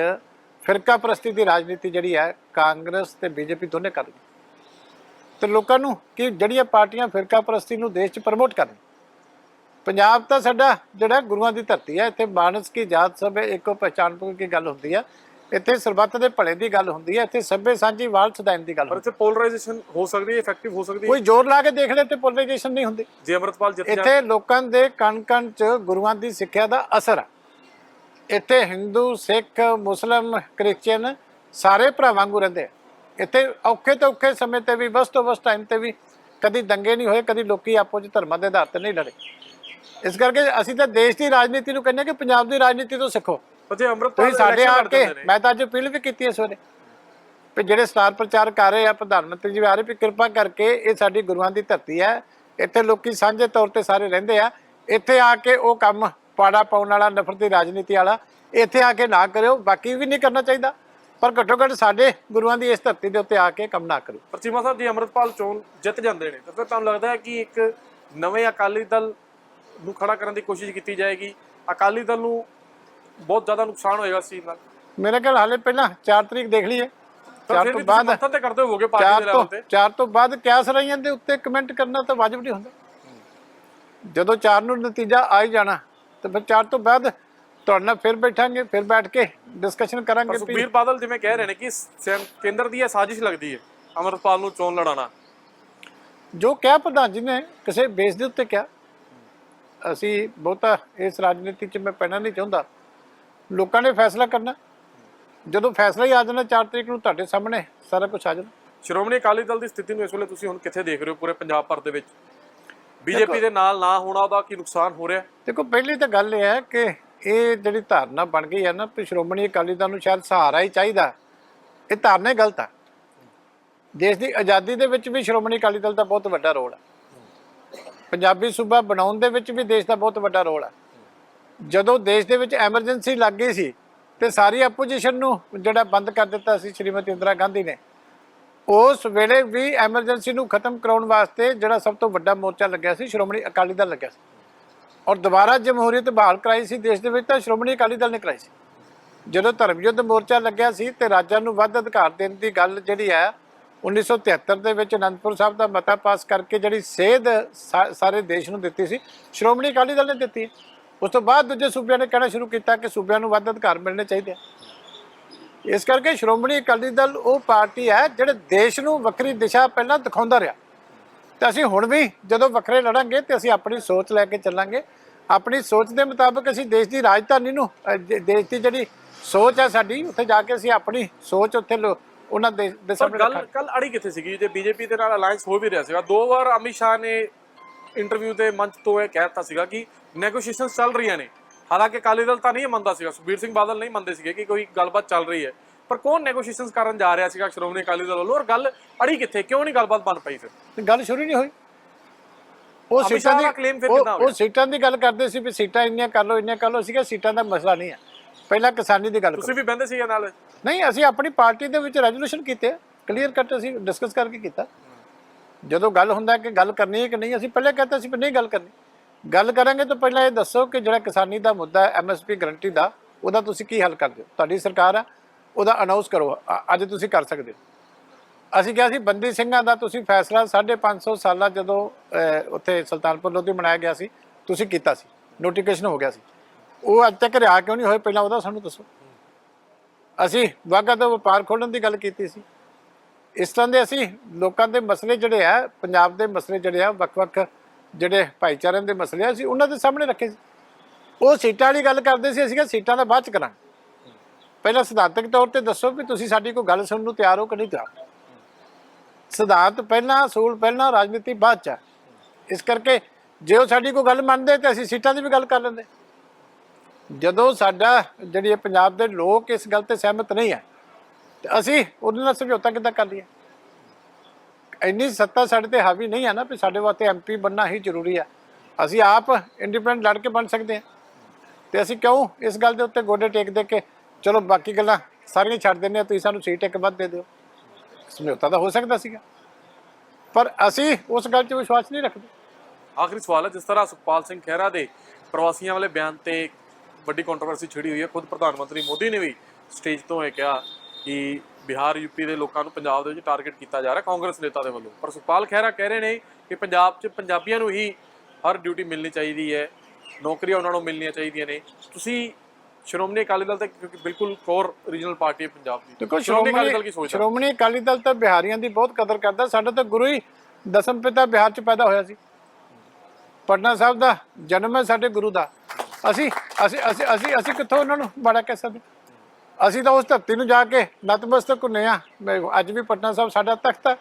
ਫਿਰਕਾ ਪ੍ਰਸਤੀ ਦੀ ਰਾਜਨੀਤੀ ਜਿਹੜੀ ਹੈ, ਕਾਂਗਰਸ ਤੇ ਬੀਜੇਪੀ ਦੋਨੇ ਕਰ ਰਹੀ ਤੇ ਲੋਕਾਂ ਨੂੰ ਕਿ ਜਿਹੜੀਆਂ ਪਾਰਟੀਆਂ ਫਿਰਕਾ ਪ੍ਰਸਤੀ ਨੂੰ ਦੇਸ਼ 'ਚ ਪ੍ਰਮੋਟ ਕਰਨ ਪੰਜਾਬ ਤਾਂ ਸਾਡਾ ਜਿਹੜਾ ਗੁਰੂਆਂ ਦੀ ਧਰਤੀ ਹੈ, ਇੱਥੇ ਮਾਨਸ ਕੀ ਜਾਤ ਸਭ ਇੱਕੋ ਪਹਿਚਾਨ ਪੁਰ ਕੀ ਗੱਲ ਹੁੰਦੀ ਹੈ ਇੱਥੇ ਸਰਬੱਤ ਦੇ ਭਲੇ ਦੀ ਗੱਲ ਹੁੰਦੀ ਹੈ ਇੱਥੇ ਸਭੇ ਸਾਂਝੀ ਵਾਲ ਸਦਾਇਨ ਦੀ ਗੱਲ ਪਰ ਇੱਥੇ ਪੋਲਰਾਈਜੇਸ਼ਨ ਹੋ ਸਕਦੀ ਹੈ ਇਫੈਕਟਿਵ ਹੋ ਸਕਦੀ ਹੈ। ਹੈ ਕੋਈ ਜ਼ੋਰ ਲਾ ਕੇ ਦੇਖ ਲੈ ਤੇ ਪੋਲਰਾਈਜੇਸ਼ਨ ਨਹੀਂ ਹੁੰਦੀ। ਜੇ ਅੰਮ੍ਰਿਤਪਾਲ ਜਿੱਤ ਜਾਣ ਇੱਥੇ ਲੋਕਾਂ ਦੇ ਕਣ ਕਣ ਚ ਗੁਰੂਆਂ ਦੀ ਸਿੱਖਿਆ ਦਾ ਅਸਰ ਆ। ਇੱਥੇ ਹਿੰਦੂ ਸਿੱਖ ਮੁਸਲਮ ਕ੍ਰਿਸਚੀਅਨ ਸਾਰੇ ਭਰਾ ਵਾਂਗੂ ਰਹਿੰਦੇ ਆ। ਇੱਥੇ ਔਖੇ ਤੋਂ ਔਖੇ ਸਮੇਂ ਤੇ ਵੀ ਬਸ ਤੋਂ ਬਸ ਟਾਈਮ ਤੇ ਵੀ ਕਦੀ ਦੰਗੇ ਨਹੀਂ ਹੋਏ ਕਦੀ ਲੋਕੀ ਆਪੋ ਚ ਧਰਮਾਂ ਦੇ ਆਧਾਰ ਤੇ ਨਹੀਂ ਲੜੇ। ਇਸ ਕਰਕੇ ਅਸੀਂ ਤਾਂ ਦੇਸ਼ ਦੀ ਰਾਜਨੀਤੀ ਨੂੰ ਕਹਿੰਦੇ ਹਾਂ ਕਿ ਪੰਜਾਬ ਦੀ ਰਾਜਨੀਤੀ ਤੋਂ ਸਿੱਖੋ। ਜੇ ਅੰਮ੍ਰਿਤਪਾਲ ਤੁਸੀਂ ਸਾਡੇ ਆ ਕੇ ਮੈਂ ਤਾਂ ਅੱਜ ਅਪੀਲ ਵੀ ਕੀਤੀ ਇਸ ਵੇਲੇ ਵੀ ਜਿਹੜੇ ਸਟਾਰ ਪ੍ਰਚਾਰ ਕਰ ਰਹੇ ਆ ਪ੍ਰਧਾਨ ਮੰਤਰੀ ਜੀ ਆ ਰਹੇ ਵੀ ਕਿਰਪਾ ਕਰਕੇ ਇਹ ਸਾਡੀ ਗੁਰੂਆਂ ਦੀ ਧਰਤੀ ਹੈ। ਇੱਥੇ ਲੋਕੀ ਸਾਂਝੇ ਤੌਰ ਤੇ ਸਾਰੇ ਰਹਿੰਦੇ ਆ। ਇੱਥੇ ਆ ਕੇ ਉਹ ਕੰਮ ਪਾੜਾ ਪਾਉਣ ਵਾਲਾ ਨਫ਼ਰਤ ਦੀ ਰਾਜਨੀਤੀ ਵਾਲਾ ਇੱਥੇ ਆ ਕੇ ਨਾ ਕਰਿਓ ਬਾਕੀ ਵੀ ਨਹੀਂ ਕਰਨਾ ਚਾਹੀਦਾ। ਪਰ ਘੱਟੋ ਘੱਟ ਸਾਡੇ ਗੁਰੂਆਂ ਦੀ ਇਸ ਧਰਤੀ ਦੇ ਉੱਤੇ ਆ ਕੇ ਕੰਮ ਨਾ ਕਰੋ ਪਰ ਚੀਮਾ ਸਾਹਿਬ ਜੀ ਅੰਮ੍ਰਿਤਪਾਲ ਚੋਣ ਜਿੱਤ ਜਾਂਦੇ ਨੇ। ਤਾਂ ਫਿਰ ਤੁਹਾਨੂੰ ਲੱਗਦਾ ਹੈ ਕਿ ਇੱਕ ਨਵੇਂ ਅਕਾਲੀ ਦਲ ਨੂੰ ਖੜਾ ਕਰਨ ਦੀ ਕੋਸ਼ਿਸ਼ ਕੀਤੀ ਜਾਏਗੀ? ਅਕਾਲੀ ਦਲ ਨੂੰ ਬਹੁਤ ਜ਼ਿਆਦਾ ਨੁਕਸਾਨ ਹੋਏਗਾ ਇਸ ਚੀਜ਼ ਨਾਲ। ਮੇਰੇ ਖਿਆਲ ਹਾਲੇ ਪਹਿਲਾਂ 4 ਤਰੀਕ ਦੇਖ ਲਈਏ। ਪਰ 4 ਫਿਰ ਤੋਂ ਵੀ ਤੁਸੀਂ ਬਾਅਦ ਮੱਥਾ ਤੇ ਕਰਦੇ ਹੋਵੋਗੇ ਪਾਰਟੀ ਚਾਰ ਦੇ ਲੈਵਲ ਤੇ। ਚਾਰ ਤੋਂ ਬਾਅਦ ਕਿਆਸ ਰਹੀਆਂ ਦੇ ਉੱਤੇ ਕਮੈਂਟ ਕਰਨਾ ਤਾਂ ਵਾਜਬ ਨਹੀਂ ਹੁੰਦਾ। ਜਦੋਂ ਚਾਰ ਨੂੰ ਨਤੀਜਾ ਆ ਹੀ ਜਾਣਾ ਤੇ ਫਿਰ ਚਾਰ ਤੋਂ ਬਾਅਦ ਤੁਹਾਡੇ ਨਾਲ ਫਿਰ ਬੈਠਾਂਗੇ ਫਿਰ ਬੈਠ ਕੇ ਡਿਸਕਸ਼ਨ ਪਰ ਕਰਾਂਗੇ ਵੀ ਸੁਖਬੀਰ ਬਾਦਲ ਜਿਵੇਂ ਕਹਿ ਰਹੇ ਨੇ ਕਿ ਸੈਂ- ਕੇਂਦਰ ਦੀ ਇਹ ਸਾਜ਼ਿਸ਼ ਲੱਗਦੀ ਹੈ ਅੰਮ੍ਰਿਤਪਾਲ ਨੂੰ ਚੋਣ ਲੜਾਉਣਾ। ਜੋ ਕਿਹਾ ਪ੍ਰਧਾਨ ਜੀ ਨੇ ਕਿਸੇ ਬੇਸ ਦੇ ਉੱਤੇ ਕਿਹਾ। ਅਸੀਂ ਬਹੁਤਾ ਇਸ ਰਾਜਨੀਤੀ 'ਚ ਮੈਂ ਪੈਣਾ ਨਹੀਂ ਚਾਹੁੰਦਾ। ਲੋਕਾਂ ਨੇ ਫੈਸਲਾ ਕਰਨਾ। ਜਦੋਂ ਫੈਸਲਾ ਹੀ ਆ ਜਾਣਾ 4 ਤਰੀਕ ਨੂੰ ਤੁਹਾਡੇ ਸਾਹਮਣੇ ਸਾਰਾ ਕੁਝ ਆ ਜਾਣਾ। ਸ਼੍ਰੋਮਣੀ ਅਕਾਲੀ ਦਲ ਦੀ ਸਥਿਤੀ ਨੂੰ ਇਸ ਵੇਲੇ ਤੁਸੀਂ ਹੁਣ ਕਿੱਥੇ ਦੇਖ ਰਹੇ ਹੋ ਪੂਰੇ ਪੰਜਾਬ ਭਰ ਦੇ ਵਿੱਚ? ਬੀਜੇਪੀ ਦੇ ਨਾਲ ਨਾ ਹੋਣਾ ਉਹਦਾ ਕੀ ਨੁਕਸਾਨ ਹੋ ਰਿਹਾ? ਦੇਖੋ ਪਹਿਲੀ ਤਾਂ ਗੱਲ ਇਹ ਹੈ ਕਿ ਇਹ ਜਿਹੜੀ ਧਾਰਨਾ ਬਣ ਗਈ ਹੈ ਨਾ ਕਿ ਸ਼੍ਰੋਮਣੀ ਅਕਾਲੀ ਦਲ ਨੂੰ ਸ਼ਾਇਦ ਸਹਾਰਾ ਹੀ ਚਾਹੀਦਾ। ਇਹ ਧਾਰਨਾ ਹੀ ਗਲਤ ਹੈ ਦੇਸ਼ ਦੀ ਆਜ਼ਾਦੀ ਦੇ ਵਿੱਚ ਵੀ ਸ਼੍ਰੋਮਣੀ ਅਕਾਲੀ ਦਲ ਦਾ ਬਹੁਤ ਵੱਡਾ ਰੋਲ ਹੈ ਪੰਜਾਬੀ ਸੂਬਾ ਬਣਾਉਣ ਦੇ ਵਿੱਚ ਵੀ ਦੇਸ਼ ਦਾ ਬਹੁਤ ਵੱਡਾ ਰੋਲ ਹੈ ਜਦੋਂ ਦੇਸ਼ ਦੇ ਵਿੱਚ ਐਮਰਜੈਂਸੀ ਲੱਗ ਗਈ ਸੀ ਤੇ ਸਾਰੀ ਆਪੋਜੀਸ਼ਨ ਨੂੰ ਜਿਹੜਾ ਬੰਦ ਕਰ ਦਿੱਤਾ ਸੀ ਸ਼੍ਰੀਮਤੀ ਇੰਦਰਾ ਗਾਂਧੀ ਨੇ, ਉਸ ਵੇਲੇ ਵੀ ਐਮਰਜੈਂਸੀ ਨੂੰ ਖਤਮ ਕਰਾਉਣ ਵਾਸਤੇ ਜਿਹੜਾ ਸਭ ਤੋਂ ਵੱਡਾ ਮੋਰਚਾ ਲੱਗਿਆ ਸੀ ਸ਼੍ਰੋਮਣੀ ਅਕਾਲੀ ਦਲ ਲੱਗਿਆ ਸੀ। ਔਰ ਦੁਬਾਰਾ ਜਮਹੂਰੀਅਤ ਬਹਾਲ ਕਰਾਈ ਸੀ ਦੇਸ਼ ਦੇ ਵਿੱਚ ਤਾਂ ਸ਼੍ਰੋਮਣੀ ਅਕਾਲੀ ਦਲ ਨੇ ਕਰਾਈ ਸੀ। ਜਦੋਂ ਧਰਮ ਯੁੱਧ ਮੋਰਚਾ ਲੱਗਿਆ ਸੀ ਤੇ ਰਾਜਾਂ ਨੂੰ ਵੱਧ ਅਧਿਕਾਰ ਦੇਣ ਦੀ ਗੱਲ ਜਿਹੜੀ ਹੈ 1973 ਦੇ ਵਿੱਚ ਅਨੰਦਪੁਰ ਸਾਹਿਬ ਦਾ ਮਤਾ ਪਾਸ ਕਰਕੇ ਜਿਹੜੀ ਸੇਧ ਸਾ- ਸਾਰੇ ਦੇਸ਼ ਨੂੰ ਦਿੱਤੀ ਸੀ, ਸ਼੍ਰੋਮਣੀ ਅਕਾਲੀ ਦਲ ਨੇ ਦਿੱਤੀ ਉਸ ਤੋਂ ਬਾਅਦ ਦੂਜੇ ਸੂਬਿਆਂ ਨੇ ਕਹਿਣਾ ਸ਼ੁਰੂ ਕੀਤਾ ਕਿ ਸੂਬਿਆਂ ਨੂੰ ਵੱਧ ਅਧਿਕਾਰ ਮਿਲਣੇ ਚਾਹੀਦੇ ਆ। ਇਸ ਕਰਕੇ ਸ਼੍ਰੋਮਣੀ ਅਕਾਲੀ ਦਲ ਉਹ ਪਾਰਟੀ ਹੈ ਜਿਹੜੇ ਦੇਸ਼ ਨੂੰ ਵੱਖਰੀ ਦਿਸ਼ਾ ਪਹਿਲਾਂ ਦਿਖਾਉਂਦਾ ਰਿਹਾ। ਤੇ ਅਸੀਂ ਹੁਣ ਵੀ ਜਦੋਂ ਵੱਖਰੇ ਲੜਾਂਗੇ ਤੇ ਅਸੀਂ ਆਪਣੀ ਸੋਚ ਲੈ ਕੇ ਚੱਲਾਂਗੇ। ਆਪਣੀ ਸੋਚ ਦੇ ਮੁਤਾਬਕ ਅਸੀਂ ਦੇਸ਼ ਦੀ ਰਾਜਧਾਨੀ ਨੂੰ ਦੇਸ਼ ਦੀ ਜਿਹੜੀ ਸੋਚ ਹੈ ਸਾਡੀ ਉੱਥੇ ਜਾ ਕੇ ਅਸੀਂ ਆਪਣੀ ਸੋਚ ਉੱਥੇ ਲੋ- ਉਹਨਾਂ ਦੇ ਦੇ ਸਾਹਮਣੇ ਰੱਖਾਂਗੇ ਕੱਲ ਅੜੀ ਕਿੱਥੇ ਸੀਗੀ? ਜੇ ਬੀਜੇਪੀ ਦੇ ਨਾਲ ਅਲਾਈਅੰਸ ਹੋ ਵੀ ਰਿਹਾ ਸੀਗਾ। ਦੋ ਵਾਰ ਅਮਿਤ ਸ਼ਾਹ ਨੇ ਇੰਟਰਵਿਊ ਦੇ ਮੰਚ ਤੋਂ ਇਹ ਕਹਿਤਾ ਸੀਗਾ ਕਿ ਨੈਗੋਸ਼ੀਏਸ਼ਨਸ ਚੱਲ ਰਹੀਆਂ ਨੇ। ਹਾਲਾਂਕਿ ਅਕਾਲੀ ਦਲ ਤਾਂ ਨਹੀਂ ਮੰਨਦਾ ਸੀਗਾ ਸੁਖਬੀਰ ਸਿੰਘ ਬਾਦਲ ਨਹੀਂ ਮੰਨਦੇ ਸੀਗੇ ਕਿ ਕੋਈ ਗੱਲਬਾਤ ਚੱਲ ਰਹੀ ਹੈ। ਪਰ ਕੌਣ ਨੈਗੋਸ਼ੀਏਸ਼ਨਸ ਕਰਨ ਜਾ ਰਿਹਾ ਸੀਗਾ ਸ਼੍ਰੋਮਣੀ ਅਕਾਲੀ ਦਲ ਵੱਲੋਂ? ਔਰ ਗੱਲ ਅੜੀ ਕਿੱਥੇ? ਕਿਉਂ ਨਹੀਂ ਗੱਲਬਾਤ ਬਣ ਪਈ ਫਿਰ? ਗੱਲ ਸ਼ੁਰੂ ਨਹੀਂ ਹੋਈ। ਉਹ ਸੀਟਾਂ ਦੀ ਉਹ-? ਸੀਟਾਂ ਦੀ ਗੱਲ ਕਰਦੇ ਸੀ ਵੀ ਸੀਟਾਂ ਇੰਨੀਆਂ ਕਰ ਲਓ ਇੰਨੀਆਂ ਕਰ ਲਓ। ਸੀਗਾ ਸੀਟਾਂ ਦਾ ਮਸਲਾ ਨਹੀਂ ਹੈ। ਪਹਿਲਾਂ ਕਿਸਾਨੀ ਦੀ ਗੱਲ ਤੁਸੀਂ ਵੀ ਬਹਿੰਦੇ ਸੀਗੇ ਨਾਲ? ਨਹੀਂ ਅਸੀਂ ਆਪਣੀ ਪਾਰਟੀ ਦੇ ਵਿੱਚ ਰੈਜ਼ੋਲੂਸ਼ਨ ਕੀਤੇ। ਕਲੀਅਰ ਕੱਟ ਅਸੀਂ ਡਿਸਕਸ ਕਰਕੇ ਕੀਤਾ। ਜਦੋਂ ਗੱਲ ਹੁੰਦਾ ਕਿ ਗੱਲ ਕਰਨੀ ਹੈ ਕਿ ਨਹੀਂ ਅਸੀਂ ਪਹਿਲੇ ਕਹਤੇ ਸੀ ਵੀ ਨਹੀਂ ਗੱਲ ਕਰਨੀ। ਗੱਲ ਕਰਾਂਗੇ ਤਾਂ ਪਹਿਲਾਂ ਇਹ ਦੱਸੋ ਕਿ ਜਿਹੜਾ ਕਿਸਾਨੀ ਦਾ ਮੁੱਦਾ ਹੈ ਐਮਐਸਪੀ ਗਰੰਟੀ ਦਾ, ਉਹਦਾ ਤੁਸੀਂ ਕੀ ਹੱਲ ਕਰਦੇ ਹੋ? ਤੁਹਾਡੀ ਸਰਕਾਰ ਆ, ਉਹਦਾ ਅਨਾਉਂਸ ਕਰੋ। ਅੱਜ ਤੁਸੀਂ ਕਰ ਸਕਦੇ ਹੋ। ਅਸੀਂ ਕਿਹਾ ਸੀ ਬੰਦੀ ਸਿੰਘਾਂ ਦਾ ਤੁਸੀਂ ਫੈਸਲਾ 550 ਸਾਲਾਂ ਜਦੋਂ ਉੱਥੇ ਸੁਲਤਾਨਪੁਰ ਲੋਧੀ ਮਨਾਇਆ ਗਿਆ ਸੀ, ਤੁਸੀਂ ਕੀਤਾ ਸੀ। ਨੋਟੀਫਿਕੇਸ਼ਨ ਹੋ ਗਿਆ ਸੀ। ਉਹ ਅੱਜ ਤੱਕ ਰਿਹਾ ਕਿਉਂ ਨਹੀਂ ਹੋਏ ਪਹਿਲਾਂ ਉਹਦਾ ਸਾਨੂੰ ਦੱਸੋ। ਅਸੀਂ ਵਾਗਾ ਤੋਂ ਵਪਾਰ ਖੋਲਣ ਦੀ ਗੱਲ ਕੀਤੀ ਸੀ। ਇਸ ਤਰ੍ਹਾਂ ਦੇ ਅਸੀਂ ਲੋਕਾਂ ਦੇ ਮਸਲੇ ਜਿਹੜੇ ਆ, ਪੰਜਾਬ ਦੇ ਮਸਲੇ ਜਿਹੜੇ ਆ, ਵੱਖ-ਵੱਖ ਜਿਹੜੇ ਭਾਈਚਾਰਿਆਂ ਦੇ ਮਸਲੇ ਆ ਅਸੀਂ ਉਹਨਾਂ ਦੇ ਸਾਹਮਣੇ ਰੱਖੇ ਸੀ। ਉਹ ਸੀਟਾਂ ਵਾਲੀ ਗੱਲ ਕਰਦੇ ਸੀ, ਅਸੀਂ ਕਿਹਾ ਸੀਟਾਂ ਦਾ ਬਾਅਦ ਚ ਕਰਾਂਗੇ। ਪਹਿਲਾਂ ਸਿਧਾਂਤਕ ਤੌਰ ਤੇ ਦੱਸੋ ਵੀ ਤੁਸੀਂ ਸਾਡੀ ਕੋਈ ਗੱਲ ਸੁਣਨ ਨੂੰ ਤਿਆਰ ਹੋ ਕਿ ਨਹੀਂ ਤਿਆਰ। ਸਿਧਾਂਤ ਪਹਿਲਾਂ, ਅਸੂਲ ਪਹਿਲਾਂ, ਰਾਜਨੀਤੀ ਬਾਅਦ ਚ। ਆ। ਇਸ ਕਰਕੇ ਜੇ ਉਹ ਸਾਡੀ ਕੋਈ ਗੱਲ ਮੰਨਦੇ, ਤੇ ਅਸੀਂ ਸੀਟਾਂ ਦੀ ਵੀ ਗੱਲ ਕਰ ਲੈਂਦੇ। ਜਦੋਂ ਸਾਡਾ, ਜਿਹੜੀ ਇਹ ਪੰਜਾਬ ਦੇ ਲੋਕ ਇਸ ਗੱਲ ਤੇ ਸਹਿਮਤ ਨਹੀਂ ਹੈ, ਤੇ ਅਸੀਂ ਉਹਦੇ ਨਾਲ ਸਮਝੌਤਾ ਕਿੱਦਾਂ ਕਰ ਲਈਏ? ਇੰਨੀ ਸੱਤਾ ਸਾਡੇ ਤੇ ਹਾਵੀ ਨਹੀਂ ਹੈ ਨਾ ਵੀ ਸਾਡੇ ਵਾਸਤੇ ਐਮਪੀ ਬਣਨਾ ਹੀ ਜ਼ਰੂਰੀ ਹੈ ਅਸੀਂ ਆਪ ਇੰਡੀਪੈਂਡੈਂਟ ਲੜ ਕੇ ਬਣ ਸਕਦੇ ਹਾਂ ਤੇ ਅਸੀਂ ਕਿਉਂ ਇਸ ਗੱਲ ਦੇ ਉੱਤੇ ਗੋਡੇ ਟੇਕ ਦੇ ਕੇ, ਚਲੋ ਬਾਕੀ ਗੱਲਾਂ ਸਾਰੀਆਂ ਛੱਡ ਦਿੰਦੇ ਆ, ਤੁਸੀਂ ਸਾਨੂੰ ਸੀਟ ਇੱਕ ਵੱਧ ਦੇ ਦਿਓ। ਸਮਝੌਤਾ ਤਾਂ ਹੋ ਸਕਦਾ ਸੀਗਾ। ਪਰ ਅਸੀਂ ਉਸ ਗੱਲ 'ਚ ਵਿਸ਼ਵਾਸ ਨਹੀਂ ਰੱਖਦੇ। ਆਖਰੀ ਸਵਾਲ ਹੈ, ਜਿਸ ਤਰ੍ਹਾਂ ਸੁਖਪਾਲ ਸਿੰਘ ਖਹਿਰਾ ਦੇ ਪ੍ਰਵਾਸੀਆਂ ਵਾਲੇ ਬਿਆਨ ਤੇ ਵੱਡੀ ਕੰਟਰੋਵਰਸੀ ਛਿੜੀ ਹੋਈ ਹੈ, ਖੁਦ ਪ੍ਰਧਾਨ ਮੰਤਰੀ ਮੋਦੀ ਨੇ ਵੀ ਸਟੇਜ ਤੋਂ ਇਹ ਕਿਹਾ। ਕਿ ਬਿਹਾਰ ਯੂਪੀ ਦੇ ਲੋਕਾਂ ਨੂੰ ਪੰਜਾਬ ਦੇ ਵਿੱਚ ਟਾਰਗੇਟ ਕੀਤਾ ਜਾ ਰਿਹਾ ਕਾਂਗਰਸ ਨੇਤਾ ਦੇ ਵੱਲੋਂ। ਪਰ ਸੁਖਪਾਲ ਖਹਿਰਾ ਕਹਿ ਰਹੇ ਨੇ ਕਿ ਪੰਜਾਬ 'ਚ ਪੰਜਾਬੀਆਂ ਨੂੰ ਹੀ ਹਰ ਡਿਊਟੀ ਮਿਲਣੀ ਚਾਹੀਦੀ ਹੈ ਨੌਕਰੀਆਂ ਉਹਨਾਂ ਨੂੰ ਮਿਲਣੀਆਂ ਚਾਹੀਦੀਆਂ ਨੇ। ਤੁਸੀਂ ਸ਼੍ਰੋਮਣੀ ਅਕਾਲੀ ਦਲ ਤਾਂ ਕਿਉਂਕਿ ਬਿਲਕੁਲ ਕੋਰ ਰੀਜਨਲ ਪਾਰਟੀ ਹੈ ਪੰਜਾਬ ਦੀ। ਦੇਖੋ ਸ਼੍ਰੋਮਣੀ ਅਕਾਲੀ ਦਲ ਕੀ ਸੋਚਦਾ? ਸ਼੍ਰੋਮਣੀ ਅਕਾਲੀ ਦਲ ਤਾਂ ਬਿਹਾਰੀਆਂ ਦੀ ਬਹੁਤ ਕਦਰ ਕਰਦਾ। ਸਾਡਾ ਤਾਂ ਗੁਰੂ ਹੀ ਦਸਮ ਪਿਤਾ ਬਿਹਾਰ 'ਚ ਪੈਦਾ ਹੋਇਆ ਸੀ। ਪਟਨਾ ਸਾਹਿਬ ਦਾ ਜਨਮ ਹੈ ਸਾਡੇ ਗੁਰੂ ਦਾ। ਅਸੀਂ ਅਸੀਂ ਅਸੀਂ ਅਸੀਂ ਕਿੱਥੋਂ ਉਹਨਾਂ ਨੂੰ ਮਾੜਾ ਕਹਿ ਸਕਦੇ? ਅਸੀਂ ਤਾਂ ਉਸ ਧਰਤੀ ਨੂੰ ਜਾ ਕੇ ਨਤਮਸਤਕ ਹੁੰਨੇ ਆ। ਅੱਜ ਵੀ ਪਟਨਾ ਸਾਹਿਬ ਸਾਡਾ ਤਖਤ ਹੈ।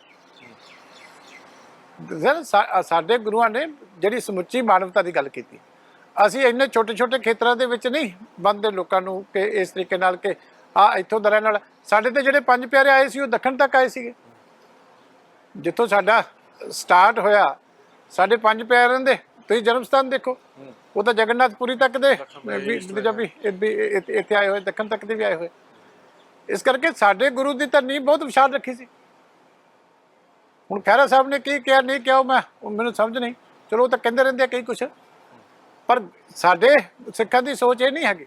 ਜ਼ਰ ਸਾਡੇ ਗੁਰੂਆਂ ਨੇ ਜਿਹੜੀ ਸਮੁੱਚੀ ਮਾਨਵਤਾ ਦੀ ਗੱਲ ਕੀਤੀ। ਅਸੀਂ ਇੰਨੇ ਛੋਟੇ ਛੋਟੇ ਖੇਤਰਾਂ ਦੇ ਵਿੱਚ ਨਹੀਂ ਬੰਦੇ ਲੋਕਾਂ ਨੂੰ ਕਿ ਇਸ ਤਰੀਕੇ ਨਾਲ ਕਿ ਆ ਇੱਥੋਂ ਦਾ ਨਾਲ ਸਾਡੇ ਤੇ ਜਿਹੜੇ ਪੰਜ ਪਿਆਰੇ ਆਏ ਸੀ, ਉਹ ਦੱਖਣ ਤੱਕ ਆਏ ਸੀਗੇ। ਜਿੱਥੋਂ ਸਾਡਾ ਸਟਾਰਟ ਹੋਇਆ, ਸਾਡੇ ਪੰਜ ਪਿਆਰਿਆਂ ਦੇ ਤੁਸੀਂ ਜਨਮ ਸਥਾਨ ਦੇਖੋ। ਉਹ ਤਾਂ ਜਗਨਨਾਥਪੁਰੀ ਤੱਕ ਦੇ। ਵੀ ਇੱਥੇ ਆਏ ਹੋਏ ਦੱਖਣ ਤੱਕ ਦੇ ਵੀ ਆਏ ਹੋਏ। ਇਸ ਕਰਕੇ ਸਾਡੇ ਗੁਰੂ ਦੀ ਤਾਂ ਨੀਂਹ ਬਹੁਤ ਵਿਸ਼ਾਲ ਰੱਖੀ ਸੀ। ਹੁਣ ਖਹਿਰਾ ਸਾਹਿਬ ਨੇ ਕੀ ਕਿਹਾ ਨਹੀਂ ਕਿਹਾ ਮੈਂ ਉਹ ਮੈਨੂੰ ਸਮਝ ਨਹੀਂ। ਚਲੋ ਉਹ ਤਾਂ ਕਹਿੰਦੇ ਰਹਿੰਦੇ ਆ ਕਈ ਕੁਛ। ਪਰ ਸਾਡੇ ਸਿੱਖਾਂ ਦੀ ਸੋਚ ਇਹ ਨਹੀਂ ਹੈਗੀ।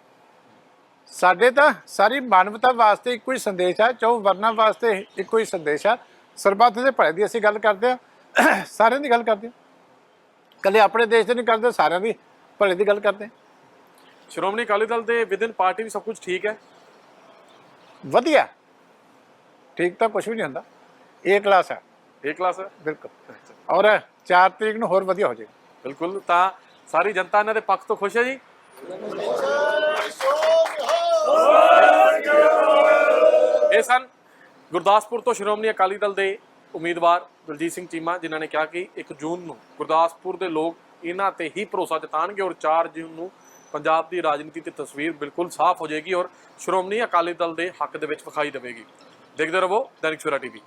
ਸਾਡੇ ਤਾਂ ਸਾਰੀ ਮਾਨਵਤਾ ਵਾਸਤੇ ਇੱਕੋ ਹੀ ਸੰਦੇਸ਼ ਹੈ ਚੌ ਵਰਨਾ ਵਾਸਤੇ ਇੱਕੋ ਹੀ ਸੰਦੇਸ਼ ਹੈ ਸਰਬੱਤ ਦੇ ਭਲੇ ਦੀ ਅਸੀਂ ਗੱਲ ਕਰਦੇ ਹਾਂ ਸਾਰਿਆਂ ਦੀ ਗੱਲ ਕਰਦੇ ਹਾਂ ਕੱਲੇ ਆਪਣੇ ਦੇਸ਼ ਦੀ ਨਹੀਂ ਕਰਦੇ ਸਾਰਿਆਂ ਦੀ ਭਲੇ ਦੀ ਗੱਲ ਕਰਦੇ। ਸ਼੍ਰੋਮਣੀ ਅਕਾਲੀ ਦਲ ਦੇ ਵਿਦਿਨ ਪਾਰਟੀ ਵੀ ਸਭ ਕੁਝ ਠੀਕ ਹੈ। ਵਧੀਆ। ਠੀਕ ਤਾਂ ਕੁਝ ਵੀ ਨਹੀਂ ਹੁੰਦਾ। ਇਹ ਕਲਾਸ ਹੈ। ਇਹ ਕਲਾਸ ਹੈ। ਬਿਲਕੁਲ। ਔਰ 4 ਤਰੀਕ ਨੂੰ ਹੋਰ ਵਧੀਆ ਹੋ ਜਾਏਗਾ। ਬਿਲਕੁਲ। ਤਾਂ ਸਾਰੀ ਜਨਤਾ ਇਹਨਾਂ ਦੇ ਪੱਖ ਤੋਂ ਖੁਸ਼ ਹੈ ਜੀ। ਇਹ ਸਨ ਗੁਰਦਾਸਪੁਰ ਤੋਂ ਸ਼੍ਰੋਮਣੀ ਅਕਾਲੀ ਦਲ ਦੇ ਉਮੀਦਵਾਰ ਦਲਜੀਤ ਸਿੰਘ ਚੀਮਾ ਜਿਨ੍ਹਾਂ ਨੇ ਕਿਹਾ ਕਿ 1 ਜੂਨ ਨੂੰ ਗੁਰਦਾਸਪੁਰ ਦੇ ਲੋਕ ਇਹਨਾਂ ਤੇ ਹੀ ਭਰੋਸਾ ਜਤਾਣਗੇ ਔਰ 4 ਜੂਨ ਨੂੰ ਪੰਜਾਬ ਦੀ ਰਾਜਨੀਤੀ ਤੇ ਤਸਵੀਰ ਬਿਲਕੁਲ ਸਾਫ਼ ਹੋ ਜਾਏਗੀ ਔਰ ਸ਼੍ਰੋਮਣੀ ਅਕਾਲੀ ਦਲ ਦੇ ਹੱਕ ਦੇ ਵਿੱਚ ਵਿਖਾਈ ਦੇਵੇਗੀ। ਦੇਖਦੇ ਰਹੋ, ਦੈਨਿਕ ਸਵੇਰਾ ਟੀਵੀ।